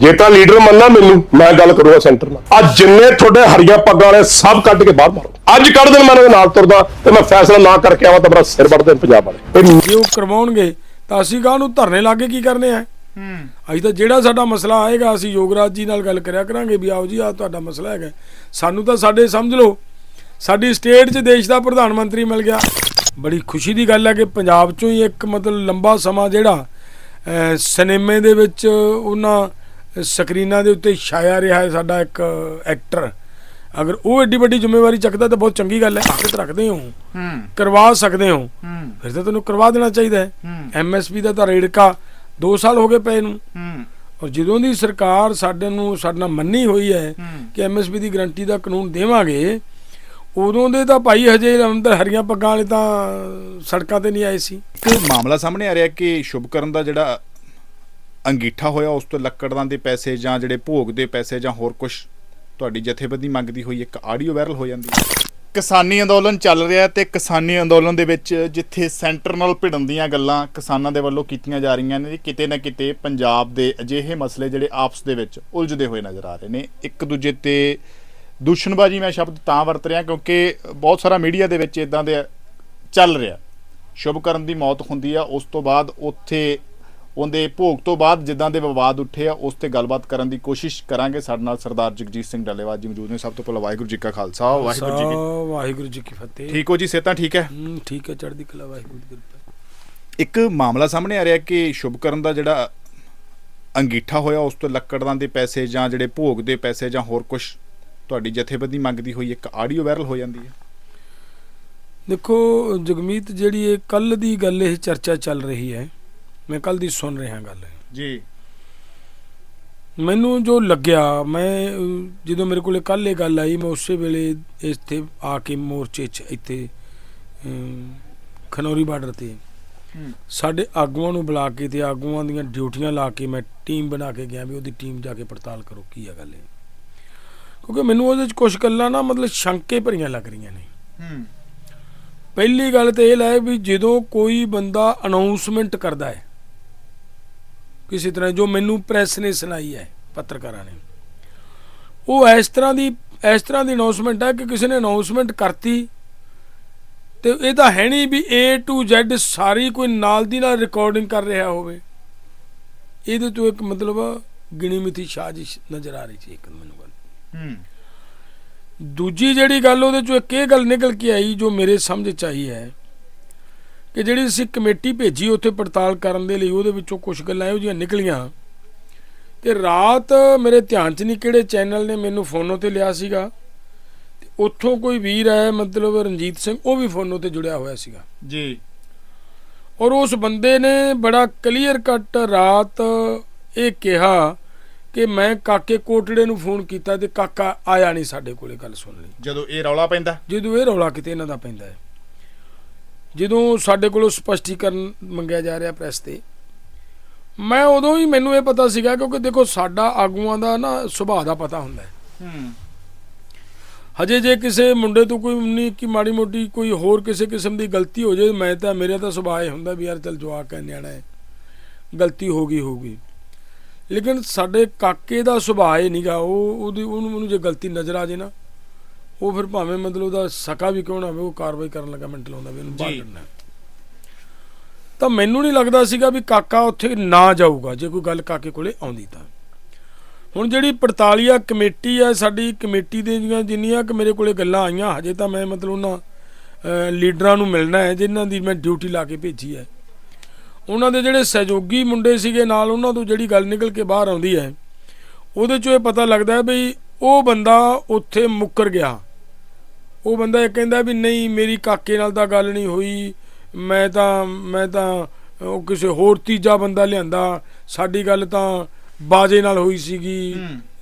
ਜੇ ਤਾਂ ਲੀਡਰ ਮੰਨਣਾ ਮੈਨੂੰ ਮੈਂ ਗੱਲ ਕਰੂੰਗਾ ਸੈਂਟਰ ਨਾਲ। ਅੱਜ ਜਿੰਨੇ ਤੁਹਾਡੇ ਹਰੀਆਂ ਪੱਗਾਂ ਵਾਲੇ ਸਭ ਕੱਢ ਕੇ ਬਾਹਰ ਮਾਰੋ। ਅੱਜ ਕੱਢ ਦੇਣ ਮੈਂ ਦੇ ਨਾਲ ਤੁਰਦਾ ਤੇ ਮੈਂ ਫੈਸਲਾ ਨਾ ਕਰਕੇ ਆਵਾਂ ਤਾਂ ਮੇਰਾ ਸਿਰ ਵੱਢ ਦੇਣ ਪੰਜਾਬ ਵਾਲੇ। ਇਹ ਜੇ ਉਹ ਕਰਵਾਉਣਗੇ ਤਾਂ ਅਸੀਂ ਗਾਂ ਨੂੰ ਧਰਨੇ ਲਾਗੇ ਕੀ ਕਰਨੇ ਆ? ਅਸੀਂ ਤਾਂ ਜਿਹੜਾ ਸਾਡਾ ਮਸਲਾ ਆਏਗਾ ਅਸੀਂ ਯੋਗਰਾਜ ਜੀ ਨਾਲ ਗੱਲ ਕਰਿਆ ਕਰਾਂਗੇ ਵੀ ਆਓ ਜੀ ਆ ਤੁਹਾਡਾ ਮਸਲਾ ਹੈਗਾ। ਸਾਨੂੰ ਤਾਂ ਸਾਡੇ ਸਮਝ ਲਓ ਸਾਡੀ ਸਟੇਟ 'ਚ ਦੇਸ਼ ਦਾ ਪ੍ਰਧਾਨ ਮੰਤਰੀ ਮਿਲ ਗਿਆ। ਬੜੀ ਖੁਸ਼ੀ ਦੀ ਗੱਲ ਹੈ ਕਿ ਪੰਜਾਬ 'ਚੋਂ ਹੀ ਇੱਕ ਮਤਲਬ ਲੰਬਾ ਸਮਾਂ ਜਿਹੜਾ ਸਿਨੇਮੇ ਦੇ ਵਿੱਚ ਉਹਨਾਂ ਸਕਰੀਨਾਂ ਦੇ ਉੱਤੇ ਛਾਇਆ ਰਿਹਾ ਹੈ ਸਾਡਾ ਇੱਕ ਐਕਟਰ ਅਗਰ ਉਹ ਏਡੀ ਵੱਡੀ ਜ਼ਿੰਮੇਵਾਰੀ ਚੱਕਦਾ ਤਾਂ ਬਹੁਤ ਚੰਗੀ ਗੱਲ ਹੈ। ਤਾਕਤ ਰੱਖਦੇ ਹੋ। ਹੂੰ। ਕਰਵਾ ਸਕਦੇ ਹੋ। ਫਿਰ ਤਾਂ ਤੈਨੂੰ ਕਰਵਾ ਦੇਣਾ ਚਾਹੀਦਾ ਹੈ। ਐਮਐਸਪੀ ਦਾ ਤਾਂ ਰੇੜਕਾ 2 ਸਾਲ ਹੋ ਗਏ ਪਏ ਨੂੰ। ਹੂੰ। ਔਰ ਜਦੋਂ ਦੀ ਸਰਕਾਰ ਸਾਡੇ ਨੂੰ ਸਾਡੇ ਨਾਲ ਮੰਨੀ ਹੋਈ ਹੈ ਹੂੰ। ਕਿ ਐਮਐਸਪੀ ਦੀ ਗਰੰਟੀ ਦਾ ਕਾਨੂੰਨ ਦੇਵਾਂਗੇ ਉਦੋਂ ਦੇ ਤਾਂ ਭਾਈ ਹਜੇ ਅੰਦਰ ਹਰੀਆਂ ਪੱਗਾਂ ਵਾਲੇ ਤਾਂ ਸੜਕਾਂ ਤੇ ਨਹੀਂ ਆਏ ਸੀ। ਇੱਕ ਮਾਮਲਾ ਸਾਹਮਣੇ ਆ ਰਿਹਾ ਕਿ ਸ਼ੁਭਕਰਨ ਦਾ ਜਿਹੜਾ ਅੰਗੀਠਾ ਹੋਇਆ, ਉਸ ਤੋਂ ਲੱਕੜਾਂ ਦੇ ਪੈਸੇ ਜਾਂ ਜਿਹੜੇ ਭੋਗ ਦੇ ਪੈਸੇ ਜਾਂ ਹੋਰ ਕੁਝ ਤੁਹਾਡੀ ਜਥੇਬੰਦੀ ਮੰਗਦੀ ਹੋਈ, ਇੱਕ ਆਡੀਓ ਵਾਇਰਲ ਹੋ ਜਾਂਦੀ ਹੈ। ਕਿਸਾਨੀ ਅੰਦੋਲਨ ਚੱਲ ਰਿਹਾ ਹੈ ਤੇ ਕਿਸਾਨੀ ਅੰਦੋਲਨ ਦੇ ਵਿੱਚ ਜਿੱਥੇ ਸੈਂਟਰ ਨਾਲ ਭਿੜਨ ਦੀਆਂ ਗੱਲਾਂ ਕਿਸਾਨਾਂ ਦੇ ਵੱਲੋਂ ਕੀਤੀਆਂ ਜਾ ਰਹੀਆਂ ਨੇ, ਕਿਤੇ ਨਾ ਕਿਤੇ ਪੰਜਾਬ ਦੇ ਅਜਿਹੇ ਮਸਲੇ ਜਿਹੜੇ ਆਪਸ ਦੇ ਵਿੱਚ ਉਲਝਦੇ ਹੋਏ ਨਜ਼ਰ ਆ ਰਹੇ ਨੇ। ਇੱਕ ਦੂਜੇ ਤੇ ਦੂਸ਼ਣਬਾਜੀ ਮੈਂ ਸ਼ਬਦ ਤਾਂ ਵਰਤ ਰਿਹਾ ਕਿਉਂਕਿ ਬਹੁਤ ਸਾਰਾ ਮੀਡੀਆ ਦੇ ਵਿੱਚ ਇਦਾਂ ਦੇ ਚੱਲ ਰਿਹਾ। ਸ਼ੁਭਕਰਨ ਦੀ ਮੌਤ ਹੁੰਦੀ ਆ, ਉਸ ਤੋਂ ਬਾਅਦ ਉੱਥੇ ਉਹਦੇ ਭੋਗ ਤੋਂ ਬਾਅਦ ਜਿੱਦਾਂ ਦੇ ਵਿਵਾਦ ਉੱਠੇ ਆ ਉਸ ਤੇ ਗੱਲਬਾਤ ਕਰਨ ਦੀ ਕੋਸ਼ਿਸ਼ ਕਰਾਂਗੇ। ਸਾਡੇ ਨਾਲ ਸਰਦਾਰ ਜਗਜੀਤ ਸਿੰਘ ਡੱਲੇਵਾਲ ਜੀ ਮੌਜੂਦ ਨੇ। ਸਭ ਤੋਂ ਪਹਿਲਾਂ ਵਾਹਿਗੁਰੂ ਜੀ ਕਾ ਖਾਲਸਾ ਵਾਹਿਗੁਰੂ ਜੀ ਕੀ ਵਾਹਿਗੁਰੂ ਜੀ ਕੀ ਫਤਿਹ। ਠੀਕ ਹੋ ਜੀ ਸਿਹਤਾਂ ਠੀਕ ਹੈ? ਹੂੰ, ਠੀਕ ਹੈ ਚੜ੍ਹਦੀ ਕਲਾ ਵਾਹਿਗੁਰੂ ਦੀ ਕਿਰਪਾ। ਇੱਕ ਮਾਮਲਾ ਸਾਹਮਣੇ ਆ ਰਿਹਾ ਕਿ ਸ਼ੁਭਕਰਨ ਦਾ ਜਿਹੜਾ ਅੰਗੀਠਾ ਹੋਇਆ ਉਸ ਤੋਂ ਲੱਕੜਾਂ ਦੇ ਪੈਸੇ ਜਾਂ ਜਿਹੜੇ ਭੋਗ ਦੇ ਪੈਸੇ ਜਾਂ ਹੋਰ ਕੁਝ ਤੁਹਾਡੀ ਜਥੇਬੰਦੀ ਮੰਗਦੀ ਹੋਈ ਇੱਕ ਆਡੀਓ ਵਾਇਰਲ ਹੋ ਜਾਂਦੀ ਹੈ। ਦੇਖੋ ਜਗਮੀਤ ਜਿਹੜੀ ਇਹ ਕੱਲ ਦੀ ਗੱਲ ਇਹ ਚਰਚਾ ਚੱਲ ਰਹੀ ਹੈ। ਮੈਂ ਕੱਲ ਦੀ ਸੁਣ ਰਿਹਾ ਗੱਲ। ਜੀ। ਮੈਨੂੰ ਜੋ ਲੱਗਿਆ ਮੈਂ ਜਦੋਂ ਮੇਰੇ ਕੋਲੇ ਕੱਲ ਇਹ ਗੱਲ ਆਈ ਮੈਂ ਉਸੇ ਵੇਲੇ ਇੱਥੇ ਆ ਕੇ ਮੋਰਚੇ 'ਚ ਇੱਥੇ ਖਨੌਰੀ ਬਾਰਡਰ ਤੇ ਸਾਡੇ ਆਗੂਆਂ ਨੂੰ ਬੁਲਾ ਕੇ ਤੇ ਆਗੂਆਂ ਦੀਆਂ ਡਿਊਟੀਆਂ ਲਾ ਕੇ ਮੈਂ ਟੀਮ ਬਣਾ ਕੇ ਗਿਆ ਵੀ ਉਹਦੀ ਟੀਮ ਜਾ ਕੇ ਪੜਤਾਲ ਕਰੋ ਕੀ ਆ ਗੱਲ ਇਹ। ਕਿਉਂਕਿ ਮੈਨੂੰ ਉਹਦੇ 'ਚ ਕੁਝ ਗੱਲਾਂ ਨਾ ਮਤਲਬ ਸ਼ੰਕੇ ਭਰੀਆਂ ਲੱਗ ਰਹੀਆਂ ਨੇ। ਹੂੰ। ਪਹਿਲੀ ਗੱਲ ਤੇ ਇਹ ਲੈ ਵੀ ਜਦੋਂ ਕੋਈ ਬੰਦਾ ਅਨਾਉਂਸਮੈਂਟ ਕਰਦਾ ਹੈ ਕਿਸੇ ਤਰ੍ਹਾਂ ਜੋ ਮੈਨੂੰ ਪ੍ਰੈਸ ਨੇ ਸੁਣਾਈ ਹੈ ਪੱਤਰਕਾਰਾਂ ਨੇ। ਉਹ ਇਸ ਤਰ੍ਹਾਂ ਦੀ ਇਸ ਤਰ੍ਹਾਂ ਦੀ ਅਨਾਉਂਸਮੈਂਟ ਹੈ ਕਿ ਕਿਸੇ ਨੇ ਅਨਾਉਂਸਮੈਂਟ ਕਰਤੀ ਤੇ ਇਹ ਤਾਂ ਹੈ ਨਹੀਂ ਵੀ A to Z ਸਾਰੀ ਕੋਈ ਨਾਲ ਦੀ ਨਾਲ ਰਿਕਾਰਡਿੰਗ ਕਰ ਰਿਹਾ ਹੋਵੇ। ਇਹਦੇ ਤੋਂ ਇੱਕ ਮਤਲਬ ਗਿਣੀ ਮਿਥੀ ਸਾਜ਼ਿਸ਼ ਨਜ਼ਰ ਆ ਰਹੀ ਸੀ ਇੱਕ ਮੈਨੂੰ ਗੱਲ। ਹੂੰ। ਦੂਜੀ ਜਿਹੜੀ ਗੱਲ ਉਹਦੇ ਚੋਂ ਇੱਕ ਇਹ ਗੱਲ ਨਿਕਲ ਕੇ ਆਈ ਜੋ ਮੇਰੇ ਸਮਝ ਚ ਆਈ ਹੈ ਕਿ ਜਿਹੜੀ ਅਸੀਂ ਕਮੇਟੀ ਭੇਜੀ ਉੱਥੇ ਪੜਤਾਲ ਕਰਨ ਦੇ ਲਈ ਉਹਦੇ ਵਿੱਚੋਂ ਕੁਝ ਗੱਲਾਂ ਇਹੋ ਜਿਹੀਆਂ ਨਿਕਲੀਆਂ। ਤੇ ਰਾਤ ਮੇਰੇ ਧਿਆਨ 'ਚ ਨਹੀਂ ਕਿਹੜੇ ਚੈਨਲ ਨੇ ਮੈਨੂੰ ਫੋਨੋਂ ਤੇ ਲਿਆ ਸੀਗਾ। ਤੇ ਉੱਥੋਂ ਕੋਈ ਵੀਰ ਹੈ ਮਤਲਬ ਰਣਜੀਤ ਸਿੰਘ ਉਹ ਵੀ ਫੋਨੋਂ ਤੇ ਜੁੜਿਆ ਹੋਇਆ ਸੀਗਾ। ਜੀ। ਔਰ ਉਸ ਬੰਦੇ ਨੇ ਬੜਾ ਕਲੀਅਰ ਕੱਟ ਰਾਤ ਇਹ ਕਿਹਾ ਕਿ ਮੈਂ ਕਾਕੇ ਕੋਟੜੇ ਨੂੰ ਫੋਨ ਕੀਤਾ ਤੇ ਕਾਕਾ ਆਇਆ ਨਹੀਂ ਸਾਡੇ ਕੋਲੇ ਗੱਲ ਸੁਣ ਲਈ। ਜਦੋਂ ਇਹ ਰੌਲਾ ਪੈਂਦਾ? ਜਦੋਂ ਇਹ ਰੌਲਾ ਕਿਤੇ ਇਹਨਾਂ ਦਾ ਪੈਂਦਾ ਹੈ। ਜਦੋਂ ਸਾਡੇ ਕੋਲੋਂ ਸਪਸ਼ਟੀਕਰਨ ਮੰਗਿਆ ਜਾ ਰਿਹਾ ਪ੍ਰੈਸ ਤੇ ਮੈਂ ਉਦੋਂ ਹੀ ਮੈਨੂੰ ਇਹ ਪਤਾ ਸੀਗਾ ਕਿਉਂਕਿ ਦੇਖੋ ਸਾਡਾ ਆਗੂਆਂ ਦਾ ਨਾ ਸੁਭਾਅ ਦਾ ਪਤਾ ਹੁੰਦਾ ਹੈ। ਹੂੰ। ਹਜੇ ਜੇ ਕਿਸੇ ਮੁੰਡੇ ਤੋਂ ਕੋਈ ਨਹੀਂ ਕਿ ਮਾੜੀ ਮੋਟੀ ਕੋਈ ਹੋਰ ਕਿਸੇ ਕਿਸਮ ਦੀ ਗਲਤੀ ਹੋ ਜਾਏ ਮੈਂ ਤਾਂ ਮੇਰੇ ਤਾਂ ਸੁਭਾਅ ਇਹ ਹੁੰਦਾ ਵੀ ਯਾਰ ਚੱਲ ਜਵਾਕ ਹੈ ਨਿਆਣਾ ਹੈ ਗਲਤੀ ਹੋ ਗਈ ਹੋਊਗੀ। ਲੇਕਿਨ ਸਾਡੇ ਕਾਕੇ ਦਾ ਸੁਭਾਅ ਇਹ ਨਹੀਂਗਾ ਉਹ ਉਹਦੀ ਉਹਨੂੰ ਜੇ ਗਲਤੀ ਨਜ਼ਰ ਆ ਜੇ ਨਾ ਉਹ ਫਿਰ ਭਾਵੇਂ ਮਤਲਬ ਉਹਦਾ ਸਕਾ ਵੀ ਕਿਉਂ ਨਾ ਹੋਵੇ ਉਹ ਕਾਰਵਾਈ ਕਰਨ ਲੱਗਾ ਮਿੰਟ ਲਾਉਂਦਾ ਵੀ ਇਹਨੂੰ ਬਾਹਰ। ਕੱਢਣਾ। ਤਾਂ ਮੈਨੂੰ ਨਹੀਂ ਲੱਗਦਾ ਸੀਗਾ ਵੀ ਕਾਕਾ ਉੱਥੇ ਨਾ ਜਾਊਗਾ ਜੇ ਕੋਈ ਗੱਲ ਕਾਕੇ ਕੋਲੇ ਆਉਂਦੀ ਤਾਂ ਹੁਣ ਜਿਹੜੀ ਪੜਤਾਲੀਆ ਕਮੇਟੀ ਹੈ ਸਾਡੀ ਕਮੇਟੀ ਦੇ ਜਿੰਨੀਆਂ ਕਿ ਮੇਰੇ ਕੋਲੇ ਗੱਲਾਂ ਆਈਆਂ ਹਜੇ ਤਾਂ ਮੈਂ ਮਤਲਬ ਉਹਨਾਂ ਲੀਡਰਾਂ ਨੂੰ ਮਿਲਣਾ ਹੈ ਜਿਨ੍ਹਾਂ ਦੀ ਮੈਂ ਡਿਊਟੀ ਲਾ ਕੇ ਭੇਜੀ ਹੈ ਉਹਨਾਂ ਦੇ ਜਿਹੜੇ ਸਹਿਯੋਗੀ ਮੁੰਡੇ ਸੀਗੇ ਨਾਲ ਉਹਨਾਂ ਤੋਂ ਜਿਹੜੀ ਗੱਲ ਨਿਕਲ ਕੇ ਬਾਹਰ ਆਉਂਦੀ ਹੈ ਉਹਦੇ ਚੋਂ ਇਹ ਪਤਾ ਲੱਗਦਾ ਹੈ ਵੀ ਉਹ ਬੰਦਾ ਉੱਥੇ ਮੁੱਕਰ ਗਿਆ ਉਹ ਬੰਦਾ ਇਹ ਕਹਿੰਦਾ ਵੀ ਨਹੀਂ ਮੇਰੀ ਕਾਕੇ ਨਾਲ ਤਾਂ ਗੱਲ ਨਹੀਂ ਹੋਈ। ਮੈਂ ਤਾਂ ਮੈਂ ਤਾਂ ਉਹ ਕਿਸੇ ਹੋਰ ਤੀਜਾ ਬੰਦਾ ਲਿਆਂਦਾ। ਸਾਡੀ ਗੱਲ ਤਾਂ ਬਾਜੇ ਨਾਲ ਹੋਈ ਸੀਗੀ।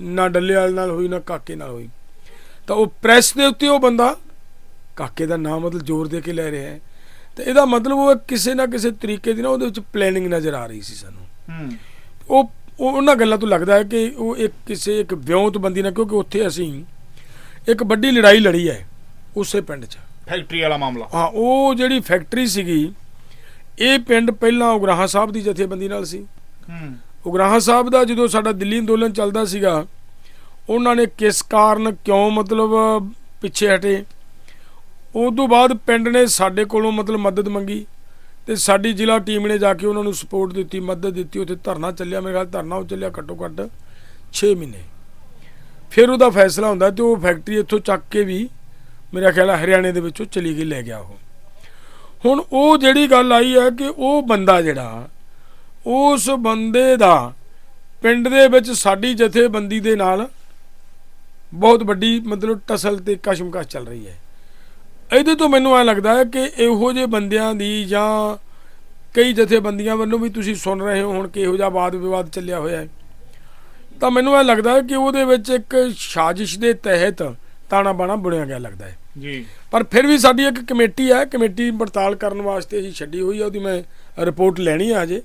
ਨਾ ਡੱਲੇਵਾਲ ਨਾਲ ਹੋਈ ਨਾ ਕਾਕੇ ਨਾਲ ਹੋਈ। ਤਾਂ ਉਹ ਪ੍ਰੈਸ ਦੇ ਉੱਤੇ ਉਹ ਬੰਦਾ ਕਾਕੇ ਦਾ ਨਾਮ ਮਤਲਬ ਜ਼ੋਰ ਦੇ ਕੇ ਲੈ ਰਿਹਾ ਹੈ। ਤੇ ਇਹਦਾ ਮਤਲਬ ਉਹ ਕਿਸੇ ਨਾ ਕਿਸੇ ਤਰੀਕੇ ਦੀ ਨਾ ਉਹਦੇ ਵਿੱਚ ਪਲੈਨਿੰਗ ਨਜ਼ਰ ਆ ਰਹੀ ਸੀ ਸਾਨੂੰ। ਉਹ ਉਹਨਾਂ ਗੱਲਾਂ ਤੋਂ ਲੱਗਦਾ ਹੈ ਕਿ ਉਹ ਇੱਕ ਕਿਸੇ ਇੱਕ ਵਿਉਂਤ ਬੰਦੀ ਨਾਲ ਕਿਉਂਕਿ ਉੱਥੇ ਅਸੀਂ ਇੱਕ ਵੱਡੀ ਲੜਾਈ ਲੜੀ ਹੈ। ਉਸੇ ਪਿੰਡ 'ਚ। ਫੈਕਟਰੀ ਵਾਲਾ ਮਾਮਲਾ। ਹਾਂ ਉਹ ਜਿਹੜੀ ਫੈਕਟਰੀ ਸੀਗੀ ਇਹ ਪਿੰਡ ਪਹਿਲਾਂ ਉਗਰਾਹਾਂ ਸਾਹਿਬ ਦੀ ਜਥੇਬੰਦੀ ਨਾਲ ਸੀ। ਹੂੰ। ਉਗਰਾਹਾਂ ਸਾਹਿਬ ਦਾ ਜਦੋਂ ਸਾਡਾ ਦਿੱਲੀ ਅੰਦੋਲਨ ਚੱਲਦਾ ਸੀਗਾ ਉਹਨਾਂ ਨੇ ਕਿਸ ਕਾਰਨ ਕਿਉਂ ਮਤਲਬ ਪਿੱਛੇ ਹਟੇ? ਉਸ ਤੋਂ ਬਾਅਦ ਪਿੰਡ ਨੇ ਸਾਡੇ ਕੋਲੋਂ ਮਤਲਬ ਮਦਦ ਮੰਗੀ ਤੇ ਸਾਡੀ ਜ਼ਿਲ੍ਹਾ ਟੀਮ ਨੇ ਜਾ ਕੇ ਉਹਨਾਂ ਨੂੰ ਸਪੋਰਟ ਦਿੱਤੀ ਮਦਦ ਦਿੱਤੀ। ਉੱਥੇ ਧਰਨਾ ਚੱਲਿਆ ਮੇਰੇ ਖਿਆਲ ਧਰਨਾ ਉਹ ਚੱਲਿਆ ਘੱਟੋ ਘੱਟ 6 ਮਹੀਨੇ। ਫਿਰ ਉਹਦਾ ਫੈਸਲਾ ਹੁੰਦਾ ਤੇ ਉਹ ਫੈਕਟਰੀ ਇੱਥੋਂ ਚੱਕ ਕੇ ਵੀ ਮੇਰਾ ਖਿਆਲ ਹੈ ਹਰਿਆਣੇ ਦੇ ਵਿੱਚੋਂ ਚਲੀ ਗਈ, ਲੈ ਗਿਆ ਉਹ। ਹੁਣ ਉਹ ਜਿਹੜੀ ਗੱਲ ਆਈ ਹੈ ਕਿ ਉਹ ਬੰਦਾ ਜਿਹੜਾ, ਉਸ ਬੰਦੇ ਦਾ ਪਿੰਡ ਦੇ ਵਿੱਚ ਸਾਡੀ ਜਥੇਬੰਦੀ ਦੇ ਨਾਲ ਬਹੁਤ ਵੱਡੀ ਮਤਲਬ ਟਸਲ ਤੇ ਕਸ਼ਮਕਸ਼ ਚੱਲ ਰਹੀ ਹੈ। ਇਹਦੇ ਤੋਂ ਮੈਨੂੰ ਐ ਲੱਗਦਾ ਹੈ ਕਿ ਇਹੋ ਜਿਹੇ ਬੰਦਿਆਂ ਦੀ ਜਾਂ ਕਈ ਜਥੇਬੰਦੀਆਂ ਵੱਲੋਂ ਵੀ ਤੁਸੀਂ ਸੁਣ ਰਹੇ ਹੋ, ਹੁਣ ਕਿ ਇਹੋ ਜਿਹਾ ਵਾਦ ਵਿਵਾਦ ਚੱਲਿਆ ਹੋਇਆ ਹੈ। ਤਾਂ ਮੈਨੂੰ ਐ ਲੱਗਦਾ ਹੈ ਕਿ ਉਹਦੇ ਵਿੱਚ ਇੱਕ ਸਾਜ਼ਿਸ਼ ਦੇ ਤਹਿਤ ਤਾਣਾ ਬਾਣਾ ਬੁਣਿਆ ਗਿਆ ਲੱਗਦਾ ਹੈ। ਜੀ। ਪਰ ਫਿਰ ਵੀ ਸਾਡੀ ਇੱਕ ਕਮੇਟੀ ਹੈ ਕਮੇਟੀ ਪੜਤਾਲ ਕਰਨ ਵਾਸਤੇ ਅਸੀਂ ਛੱਡੀ ਹੋਈ ਹੈ ਉਹਦੀ ਮੈਂ ਰਿਪੋਰਟ ਲੈਣੀ ਹੈ ਅਜੇ।